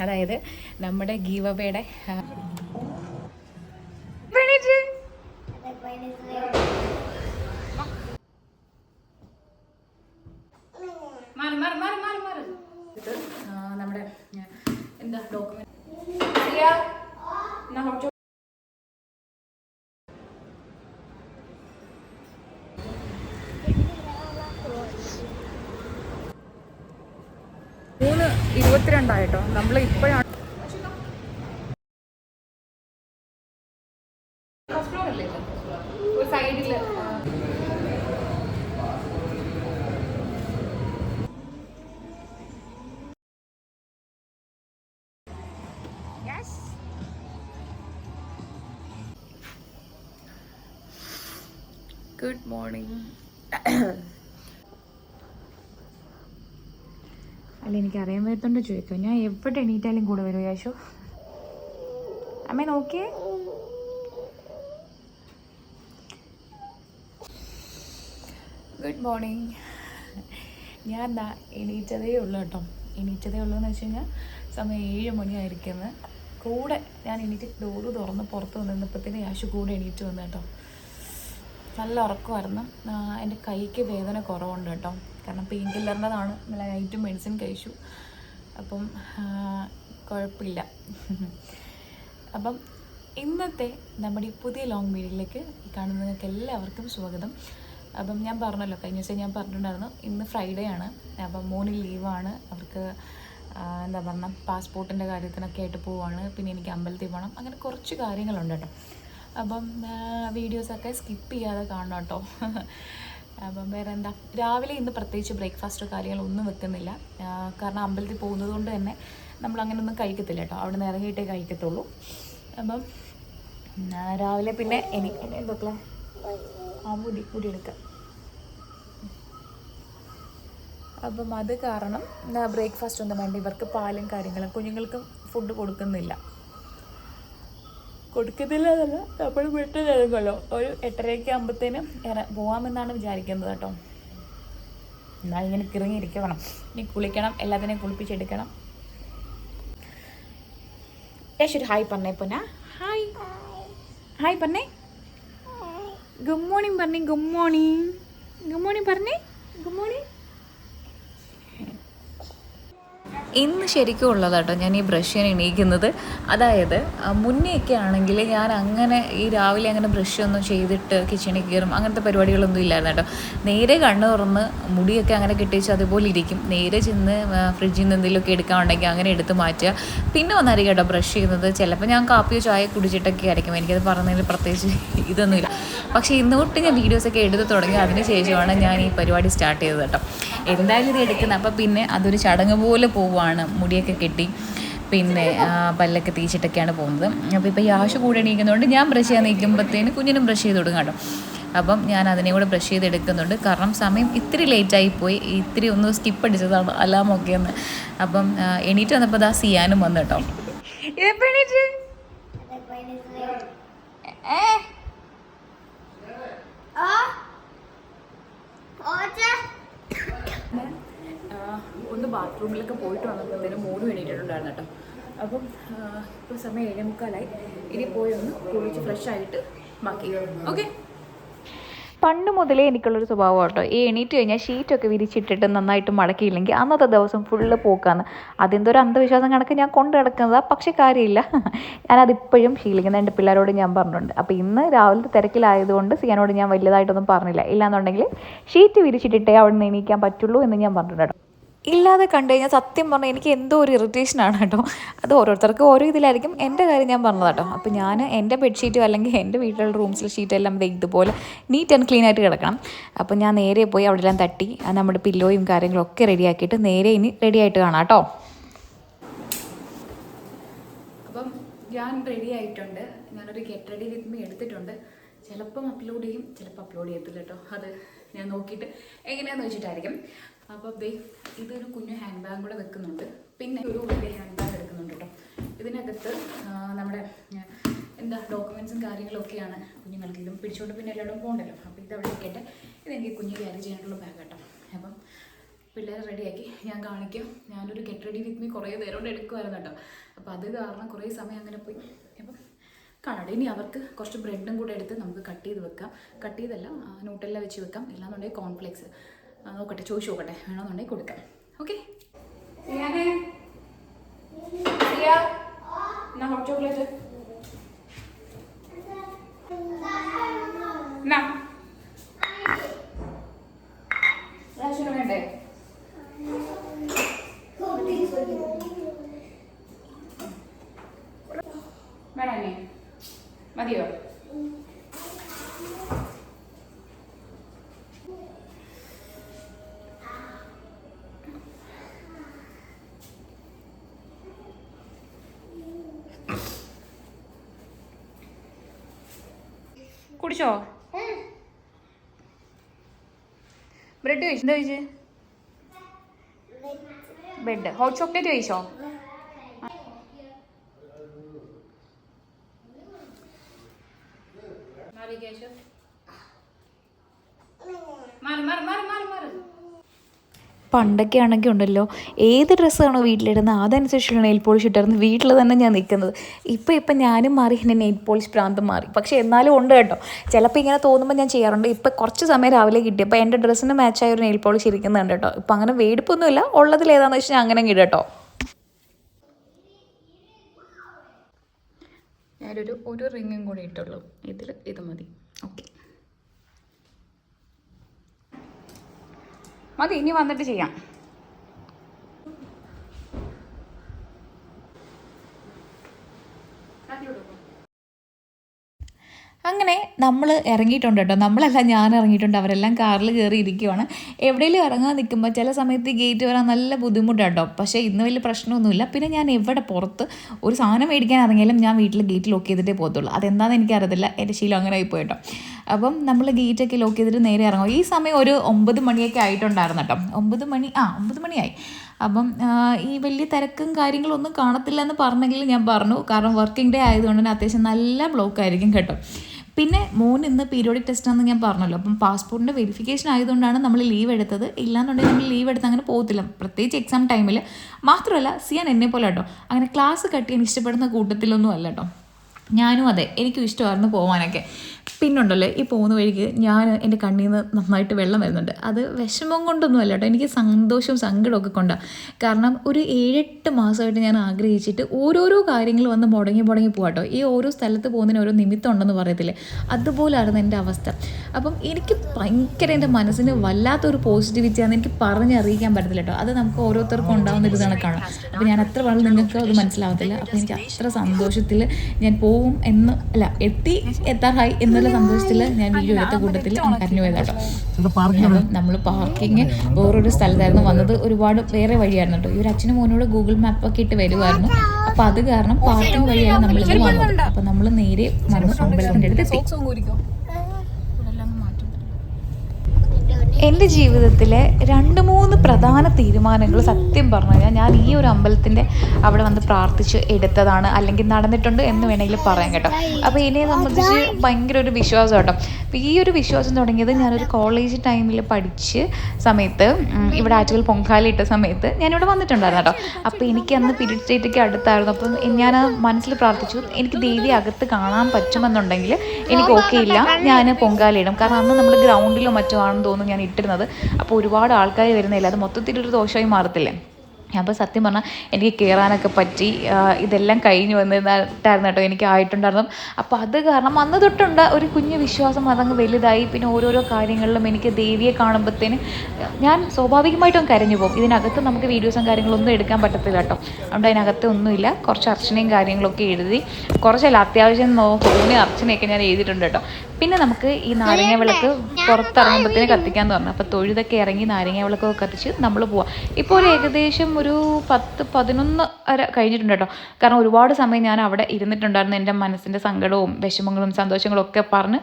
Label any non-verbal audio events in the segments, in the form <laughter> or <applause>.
അതായത് നമ്മുടെ ഗീവബയുടെ good morning <clears throat> അല്ല എനിക്ക് അറിയാൻ വരത്തോണ്ട് ചോദിക്കും. ഞാൻ എവിടെ എണീറ്റാലും കൂടെ വരും യാശു. അമ്മ നോക്കിയേ. ഗുഡ് മോർണിംഗ് ഞാൻ എന്താ എണീറ്റതേ ഉള്ളൂ കേട്ടോ. എണീറ്റതേ ഉള്ളൂ എന്ന് വെച്ച് കഴിഞ്ഞാൽ സമയം ഏഴ് മണിയായിരിക്കുന്നത് കൂടെ ഞാൻ എണീറ്റ് ഡോറ് തുറന്ന് പുറത്ത് വന്നിരുന്നപ്പോഴത്തേന് യാശു കൂടെ എണീറ്റ് വന്നു കേട്ടോ. നല്ല ഉറക്കമായിരുന്നു. എന്റെ കൈക്ക് വേദന കുറവുണ്ട് കേട്ടോ. കാരണം പെയിൻ കില്ലറിന്റെതാണ് ലൈറ്റും മെഡിസിൻ കഴിച്ചു. അപ്പം കുഴപ്പമില്ല. അപ്പം ഇന്നത്തെ നമ്മുടെ പുതിയ ലോങ് വീഡിയോയിലേക്ക് കാണുന്നവർക്ക് എല്ലാവർക്കും സ്വാഗതം. അപ്പം ഞാൻ പറഞ്ഞല്ലോ കഴിഞ്ഞ ദിവസം ഞാൻ പറഞ്ഞിട്ടുണ്ടായിരുന്നു ഇന്ന് ഫ്രൈഡേ ആണ്. അപ്പം മോന് ലീവാണ്. അവർക്ക് എന്താ പറയുക പാസ്പോർട്ടിന്റെ കാര്യത്തിനൊക്കെ ആയിട്ട് പോവാണ്. പിന്നെ എനിക്ക് അമ്പലത്തിൽ പോകണം അങ്ങനെ കുറച്ച് കാര്യങ്ങളുണ്ട് കേട്ടോ. അപ്പം വീഡിയോസൊക്കെ സ്കിപ്പ് ചെയ്യാതെ കാണണം കേട്ടോ. അപ്പം വേറെ എന്താ രാവിലെ ഇന്ന് പ്രത്യേകിച്ച് ബ്രേക്ക്ഫാസ്റ്റോ കാര്യങ്ങളൊന്നും വെക്കുന്നില്ല. കാരണം അമ്പലത്തിൽ പോകുന്നത് കൊണ്ട് തന്നെ നമ്മൾ അങ്ങനെ ഒന്നും കഴിക്കത്തില്ല കേട്ടോ. അവിടെ നിന്ന് ഇറങ്ങിയിട്ടേ കഴിക്കത്തുള്ളൂ. അപ്പം രാവിലെ പിന്നെ എനിക്ക് എന്തൊക്കെ ആ മുടി മുടി എടുക്കാം. അപ്പം അത് കാരണം ബ്രേക്ക്ഫാസ്റ്റ് ഒന്നും വേണ്ട. ഇവർക്ക് പാലും കാര്യങ്ങളും കുഞ്ഞുങ്ങൾക്കും ഫുഡ് കൊടുക്കുന്നില്ല. കൊടുക്കത്തില്ല എന്നല്ല നമ്മൾ വീട്ടിൽ ഇറങ്ങുമല്ലോ ഒരു എട്ടരയൊക്കെ ആകുമ്പോഴത്തേനും ഇറ പോകാമെന്നാണ് വിചാരിക്കുന്നത് കേട്ടോ. എന്നാൽ ഇങ്ങനെ കിറങ്ങിയിരിക്കണം ഇനി കുളിക്കണം എല്ലാത്തിനെയും കുളിപ്പിച്ചെടുക്കണം. യേശു ഹായ് പറഞ്ഞേ പൊന്ന. ഹായ്. ഹായ് പറഞ്ഞേ. ഗുഡ് മോർണിംഗ് പറഞ്ഞേ ഗുഡ് മോർണിംഗ്. ഗുഡ് മോർണിംഗ് പറഞ്ഞേ. Good morning. ഇന്ന് ശരിക്കും ഉള്ളത് കേട്ടോ ഞാൻ ഈ ബ്രഷ് ഞാൻ എണീക്കുന്നത്. അതായത് മുന്നെയൊക്കെ ആണെങ്കിൽ ഞാൻ അങ്ങനെ ഈ രാവിലെ അങ്ങനെ ബ്രഷ് ഒന്നും ചെയ്തിട്ട് കിച്ചണിൽ കയറും അങ്ങനത്തെ പരിപാടികളൊന്നും ഇല്ലായിരുന്നു കേട്ടോ നേരെ കണ്ണ് തുറന്ന് മുടിയൊക്കെ അങ്ങനെ കിട്ടിച്ച് അതുപോലെ ഇരിക്കും. നേരെ ചെന്ന് ഫ്രിഡ്ജിൽ നിന്ന് എന്തെങ്കിലുമൊക്കെ എടുക്കാനുണ്ടെങ്കിൽ അങ്ങനെ എടുത്ത് മാറ്റുക. പിന്നെ വന്നായിരിക്കും കേട്ടോ ബ്രഷ് ചെയ്യുന്നത്. ചിലപ്പോൾ ഞാൻ കാപ്പിയോ ചായ കുടിച്ചിട്ടൊക്കെ ആയിരിക്കും. എനിക്കത് പറഞ്ഞതിൽ പ്രത്യേകിച്ച് ഇതൊന്നുമില്ല. പക്ഷേ ഇന്ന് തൊട്ട് ഞാൻ വീഡിയോസൊക്കെ എടുത്ത് തുടങ്ങി. അതിന് ശേഷമാണ് ഞാൻ ഈ പരിപാടി സ്റ്റാർട്ട് ചെയ്തത് കേട്ടോ. എന്തായാലും ഇത് എടുക്കുന്നത്. അപ്പോൾ പിന്നെ അതൊരു ചടങ്ങ് പോലെ പോവുകയാണ്. മുടിയൊക്കെ കെട്ടി പിന്നെ പല്ലൊക്കെ തേച്ചിട്ടൊക്കെയാണ് പോകുന്നത്. അപ്പോൾ ഇപ്പോൾ യാഷ് കൂടെ എണീക്കുന്നതുകൊണ്ട് ഞാൻ ബ്രഷ് ചെയ്യാൻ നിൽക്കുമ്പോഴത്തേന് കുഞ്ഞിനും ബ്രഷ് ചെയ്ത് കൊടുക്കും കേട്ടോ. അപ്പം ഞാൻ അതിനെ കൂടെ ബ്രഷ് ചെയ്ത് എടുക്കുന്നുണ്ട്. കാരണം സമയം ഇത്തിരി ലേറ്റായി പോയി. ഇത്തിരി ഒന്ന് സ്കിപ്പ് അടിച്ചതാണ് അലാമൊക്കെ ഒന്ന്. അപ്പം എണീറ്റ് വന്നപ്പോൾ ദാ സിയാനും വന്നു കേട്ടോ. ഏ ഒന്ന് ബാത്റൂമിലൊക്കെ പോയിട്ട് വന്നപ്പോഴത്തേനും മൂന്ന് വേണ്ടിയിട്ടുണ്ടായിരുന്നു കേട്ടോ. അപ്പം ഇപ്പോൾ സമയം ഏഴേ മുക്കാലായി. ഇനി പോയി ഒന്ന് കുളിച്ച് ഫ്രഷ് ആയിട്ട് ബാക്കി ഓക്കെ പണ്ട് മുതലേ എനിക്കുള്ളൊരു സ്വഭാവം കേട്ടോ ഈ എണീറ്റ് കഴിഞ്ഞാൽ ഷീറ്റൊക്കെ വിരിച്ചിട്ടിട്ട് നന്നായിട്ട് മടക്കിയില്ലെങ്കിൽ അന്നത്തെ ദിവസം ഫുള്ള് പോക്കാന്ന്. അതെന്തോ ഒരു അന്ധവിശ്വാസം കണക്ക് ഞാൻ കൊണ്ടു കിടക്കുന്നതാ പക്ഷേ കാര്യമില്ല. ഞാനതിപ്പോഴും ശീലിക്കുന്ന എന്റെ പിള്ളേരോട് ഞാൻ പറഞ്ഞിട്ടുണ്ട്. അപ്പോൾ ഇന്ന് രാവിലത്തെ തിരക്കിലായതുകൊണ്ട് സിയാനോട് ഞാൻ വലുതായിട്ടൊന്നും പറഞ്ഞില്ല. ഇല്ലാന്നുണ്ടെങ്കിൽ ഷീറ്റ് വിരിച്ചിട്ടിട്ടേ അവിടെ നിന്ന് എണീക്കാൻ പറ്റുള്ളൂ എന്ന് ഞാൻ പറഞ്ഞിട്ടുണ്ട് ഇല്ലാതെ കണ്ടു കഴിഞ്ഞാൽ സത്യം പറഞ്ഞാൽ എനിക്ക് എന്തോ ഒരു ഇറിറ്റേഷനാണ് കേട്ടോ. അത് ഓരോരുത്തർക്കും ഓരോ ഇതിലായിരിക്കും. എന്റെ കാര്യം ഞാൻ പറഞ്ഞത് കേട്ടോ. അപ്പോൾ ഞാൻ എന്റെ ബെഡ്ഷീറ്റും അല്ലെങ്കിൽ എന്റെ വീട്ടിലുള്ള റൂംസിലെ ഷീറ്റെല്ലാം ദേ ഇതുപോലെ നീറ്റ് ആൻഡ് ക്ലീൻ ആയിട്ട് കിടക്കണം. അപ്പോൾ ഞാൻ നേരെ പോയി അവിടെ എല്ലാം തട്ടി നമ്മുടെ പില്ലോയും കാര്യങ്ങളും ഒക്കെ റെഡിയാക്കിയിട്ട് നേരെ ഇനി റെഡി ആയിട്ട് കാണാം കേട്ടോ. അപ്പം ഞാൻ റെഡി ആയിട്ടുണ്ട്. ഞാനൊരു ഗെറ്റ് റെഡി വിത്ത് മീ എടുത്തിട്ടുണ്ട്. ചിലപ്പം അപ്ലോഡ് ചെയ്യും ചിലപ്പോൾ അപ്ലോഡ് ചെയ്യത്തില്ല കേട്ടോ. അത് ഞാൻ നോക്കിയിട്ട് എങ്ങനെയാണെന്ന് വെച്ചിട്ടായിരിക്കും. അപ്പോൾ ദേ ഇതൊരു കുഞ്ഞു ഹാൻഡ് ബാഗ് കൂടെ വെക്കുന്നുണ്ട്. പിന്നെ ഒരു വലിയ ഹാൻഡ് ബാഗ് എടുക്കുന്നുണ്ട് കേട്ടോ ഇതിനകത്ത് നമ്മുടെ എന്താ ഡോക്യുമെൻസും കാര്യങ്ങളൊക്കെയാണ് കുഞ്ഞുങ്ങൾക്ക്. ഇതും പിടിച്ചുകൊണ്ട് പിന്നെ എല്ലായിടും പോകണ്ടല്ലോ അപ്പോൾ ഇത് അവിടെ ഇരിക്കട്ടെ. ഇതെനിക്ക് കുഞ്ഞ് ക്യാരി ചെയ്യാനുള്ള ബാഗ് കേട്ടോ. അപ്പം പിള്ളേരെ റെഡിയാക്കി ഞാൻ കാണിക്കാം. ഞാനൊരു ഗെറ്റ് റെഡി വിത്ത് മീ കുറേ നേരം കൊണ്ട് എടുക്കുമായിരുന്നു കേട്ടോ അപ്പോൾ അത് കാരണം കുറേ സമയം അങ്ങനെ പോയി. അപ്പം കാണട്ടെ ഇനി അവർക്ക് കുറച്ച് ബ്രെഡും കൂടെ എടുത്ത് നമുക്ക് കട്ട് ചെയ്ത് വെക്കാം. കട്ട് ചെയ്തല്ല നൂട്ടെല്ലാം വെച്ച് വെക്കാം. ഇല്ലാന്നുണ്ടെങ്കിൽ കോൺഫ്ലെക്സ് നോക്കട്ടെ ചോദിച്ചു നോക്കട്ടെ. വേണമെന്നുണ്ടെങ്കിൽ കൊടുക്കാം. ഓക്കെ മതിയോ? കുടിച്ചോ ബ്രെഡ് കഴിച്ചു? എന്താ കഴിച്ചേ? ബ്രെഡ്. ഹോട്ട് ചോക്ലേറ്റ് കഴിച്ചോ മാറി കേശു മാറി മാറി മാറി മാറി മാറി പണ്ടൊക്കെ ആണെങ്കിൽ ഉണ്ടല്ലോ ഏത് ഡ്രസ്സാണോ വീട്ടിലിടുന്നത് അതനുസരിച്ചുള്ള നെയിൽ പോളിഷ് ഇട്ടായിരുന്നു വീട്ടിൽ തന്നെ ഞാൻ നിൽക്കുന്നത്. ഇപ്പോൾ ഇപ്പം ഞാനും മാറി എന്റെ നെയിൽ പോളിഷ് പ്രാന്തം മാറി. പക്ഷേ എന്നാലും ഉണ്ട് കേട്ടോ. ചിലപ്പോൾ ഇങ്ങനെ തോന്നുമ്പോൾ ഞാൻ ചെയ്യാറുണ്ട്. ഇപ്പം കുറച്ച് സമയം രാവിലെ കിട്ടിയപ്പോൾ എന്റെ ഡ്രസ്സിന് മാച്ചായ ഒരു നെയിൽ പോളിഷ് ഇരിക്കുന്നുണ്ട് കേട്ടോ. ഇപ്പം അങ്ങനെ വേടിപ്പൊന്നുമില്ല. ഉള്ളതിൽ ഏതാണെന്ന് വെച്ചാൽ അങ്ങനെ ഇടും കേട്ടോ. ഞാനൊരു ഒരു റിങ്ങും കൂടി ഇട്ടുള്ളൂ. ഇതിൽ ഇത് മതി. ഓക്കെ. മതി ഇനി വന്നിട്ട് ചെയ്യാം. അങ്ങനെ നമ്മൾ ഇറങ്ങിയിട്ടുണ്ട് കേട്ടോ. നമ്മളല്ല ഞാൻ ഇറങ്ങിയിട്ടുണ്ട്. അവരെല്ലാം കാറിൽ കയറി ഇരിക്കുവാണ്. എവിടെയെങ്കിലും ഇറങ്ങാൻ നിൽക്കുമ്പോൾ ചില സമയത്ത് ഗേറ്റ് വരാൻ നല്ല ബുദ്ധിമുട്ടാണ് കേട്ടോ പക്ഷേ ഇന്ന് വലിയ പ്രശ്നമൊന്നുമില്ല. പിന്നെ ഞാൻ എവിടെ പുറത്ത് ഒരു സാധനം മേടിക്കാൻ ഇറങ്ങിയാലും ഞാൻ വീട്ടിൽ ഗേറ്റ് ലോക്ക് ചെയ്തിട്ടേ പോകത്തുള്ളൂ. അതെന്താണെന്ന് എനിക്കറിയത്തില്ല. എന്റെ ശീലം അങ്ങനെ ആയിപ്പോയി കേട്ടോ. അപ്പം നമ്മൾ ഗേറ്റൊക്കെ ലോക്ക് ചെയ്തിട്ട് നേരെ ഇറങ്ങും. ഈ സമയം ഒരു ഒമ്പത് മണിയൊക്കെ ആയിട്ടുണ്ടായിരുന്നു കേട്ടോ. ഒമ്പത് മണി ആ ഒമ്പത് മണിയായി. അപ്പം ഈ വലിയ തിരക്കും കാര്യങ്ങളും ഒന്നും കാണത്തില്ല എന്ന് പറഞ്ഞെങ്കിലും ഞാൻ പറഞ്ഞു. കാരണം വർക്കിംഗ് ഡേ ആയതുകൊണ്ട് തന്നെ അത്യാവശ്യം നല്ല ബ്ലോക്ക് ആയിരിക്കും കേട്ടോ. പിന്നെ മോൻ ഇന്ന് പീരിയോഡിക് ടെസ്റ്റ് ആണെന്ന് ഞാൻ പറഞ്ഞല്ലോ. അപ്പം പാസ്പോർട്ടിന്റെ വെരിഫിക്കേഷൻ ആയതുകൊണ്ടാണ് നമ്മൾ ലീവ് എടുത്തത്. ഇല്ലാന്നുണ്ടെങ്കിൽ നമ്മൾ ലീവ് എടുത്ത് അങ്ങനെ പോകത്തില്ല. പ്രത്യേകിച്ച് എക്സാം ടൈമിൽ മാത്രമല്ല സിയാൻ എന്നെ പോലെ കേട്ടോ. അങ്ങനെ ക്ലാസ് കട്ട് ചെയ്യാൻ ഇഷ്ടപ്പെടുന്ന കൂട്ടത്തിലൊന്നും അല്ല കേട്ടോ. ഞാനും അതെ. എനിക്കും ഇഷ്ടമായിരുന്നു പോകാനൊക്കെ പിന്നുണ്ടല്ലോ. ഈ പോകുന്ന വഴിക്ക് ഞാൻ എന്റെ കണ്ണിൽ നിന്ന് നന്നായിട്ട് വെള്ളം വരുന്നുണ്ട്. അത് വിഷമം കൊണ്ടൊന്നും അല്ല കേട്ടോ. എനിക്ക് സന്തോഷവും സങ്കടമൊക്കെ കൊണ്ടാണ് കാരണം ഒരു ഏഴെട്ട് മാസമായിട്ട് ഞാൻ ആഗ്രഹിച്ചിട്ട് ഓരോരോ കാര്യങ്ങൾ വന്ന് മുടങ്ങി മുടങ്ങി പോകാട്ടോ ഈ ഓരോ സ്ഥലത്ത് പോകുന്നതിന് ഓരോ നിമിത്തം ഉണ്ടെന്ന് പറയത്തില്ലേ? അതുപോലായിരുന്നു എന്റെ അവസ്ഥ. അപ്പം എനിക്ക് ഭയങ്കര എന്റെ മനസ്സിന് വല്ലാത്തൊരു പോസിറ്റിവിറ്റിയാണ് എനിക്ക് പറഞ്ഞറിയിക്കാൻ പറ്റത്തില്ല കേട്ടോ. അത് നമുക്ക് ഓരോരുത്തർക്കും ഉണ്ടാകുന്ന ഒരു കണക്കാണ് അപ്പോൾ ഞാൻ അത്ര വളരെ നിങ്ങൾക്ക് അത് മനസ്സിലാവത്തില്ല. അപ്പോൾ എനിക്ക് അത്ര സന്തോഷത്തിൽ ഞാൻ പോവും എന്ന് അല്ല എത്തി എത്താറായി എന്നുള്ള സന്തോഷത്തിൽ ഞാൻ വീഡിയോ എടുത്ത കൂട്ടത്തിൽ കരഞ്ഞു പോയത് കേട്ടോ നമ്മൾ പാർക്കിങ് വേറൊരു സ്ഥലത്തായിരുന്നു വന്നത്. ഒരുപാട് വേറെ വഴിയായിരുന്നു കേട്ടോ ഈ ഒരു അച്ഛനും മോനോട് ഗൂഗിൾ മാപ്പ് ഒക്കെ ഇട്ട് വരുമായിരുന്നു അപ്പം അത് കാരണം പാർക്കിംഗ് വഴിയാണ് നമ്മളിത് വന്നത്. അപ്പം നമ്മൾ നേരെ അമ്പലത്തിന്റെ അമ്പലത്തിന്റെ അടുത്ത് എത്തി. എന്റെ ജീവിതത്തിലെ രണ്ട് മൂന്ന് പ്രധാന തീരുമാനങ്ങൾ സത്യം പറഞ്ഞു കഴിഞ്ഞാൽ ഞാൻ ഈ ഒരു അമ്പലത്തിന്റെ അവിടെ വന്ന് പ്രാർത്ഥിച്ച് എടുത്തതാണ് അല്ലെങ്കിൽ നടന്നിട്ടുണ്ട് എന്ന് വേണമെങ്കിൽ പറയാം കേട്ടോ. അപ്പോൾ ഇതിനെ സംബന്ധിച്ച് ഭയങ്കര ഒരു വിശ്വാസം കേട്ടോ. അപ്പോൾ ഈ ഒരു വിശ്വാസം തുടങ്ങിയത് ഞാനൊരു കോളേജ് ടൈമിൽ പഠിച്ച് സമയത്ത് ഇവിടെ ആറ്റുകൾ പൊങ്കാല ഇട്ട സമയത്ത് ഞാനിവിടെ വന്നിട്ടുണ്ടായിരുന്നു കേട്ടോ. അപ്പോൾ എനിക്ക് അന്ന് പിരീഡ് സ്റ്റേറ്റൊക്കെ അടുത്തായിരുന്നു. അപ്പം ഞാൻ മനസ്സിൽ പ്രാർത്ഥിച്ചു എനിക്ക് ദേവി അകത്ത് കാണാൻ പറ്റുമെന്നുണ്ടെങ്കിൽ എനിക്ക് ഓക്കെ ഇല്ല ഞാൻ പൊങ്കാലിടും കാരണം അന്ന് നമ്മൾ ഗ്രൗണ്ടിലോ മറ്റോ ആണെന്ന് തോന്നുന്നു ഞാൻ ഇട്ടിരുന്നത്. അപ്പോൾ ഒരുപാട് ആൾക്കാർ വരുന്നില്ല അത് മൊത്തത്തിലൊരു ദോഷമായി മാറത്തില്ലേ? അപ്പോൾ സത്യം പറഞ്ഞാൽ എനിക്ക് കയറാനൊക്കെ പറ്റി. ഇതെല്ലാം കഴിഞ്ഞ് വന്നിട്ടായിരുന്നു കേട്ടോ എനിക്ക് ആയിട്ടുണ്ടായിരുന്നു അപ്പോൾ അത് കാരണം അന്ന് തൊട്ടുണ്ട് ഒരു കുഞ്ഞു വിശ്വാസം അതങ്ങ് വലുതായി. പിന്നെ ഓരോരോ കാര്യങ്ങളിലും എനിക്ക് ദേവിയെ കാണുമ്പോഴത്തേന് ഞാൻ സ്വാഭാവികമായിട്ടും കരഞ്ഞു പോകും. ഇതിനകത്ത് നമുക്ക് വീഡിയോസും കാര്യങ്ങളൊന്നും എടുക്കാൻ പറ്റത്തില്ല കേട്ടോ. അതുകൊണ്ട് അതിനകത്ത് ഒന്നുമില്ല. കുറച്ച് അർച്ചനയും കാര്യങ്ങളൊക്കെ എഴുതി. കുറച്ചല്ല അത്യാവശ്യം നോ ഫോണിൽ അർച്ചനയൊക്കെ ഞാൻ എഴുതിയിട്ടുണ്ട് കേട്ടോ. പിന്നെ നമുക്ക് ഈ നാരങ്ങ വിളക്ക് പുറത്തിറങ്ങുമ്പോഴത്തേന് കത്തിക്കാന്ന് പറഞ്ഞു അപ്പോൾ തൊഴുതൊക്കെ ഇറങ്ങി നാരങ്ങ വിളക്കൊക്കെ കത്തിച്ച് നമ്മൾ പോവാം. ഇപ്പോൾ ഒരു ഏകദേശം ഒരു പത്ത് പതിനൊന്ന് വരെ കഴിഞ്ഞിട്ടുണ്ട് കേട്ടോ. കാരണം ഒരുപാട് സമയം ഞാൻ അവിടെ ഇരുന്നിട്ടുണ്ടായിരുന്നു. എന്റെ മനസ്സിന്റെ സങ്കടവും വിഷമങ്ങളും സന്തോഷങ്ങളും ഒക്കെ പറഞ്ഞ്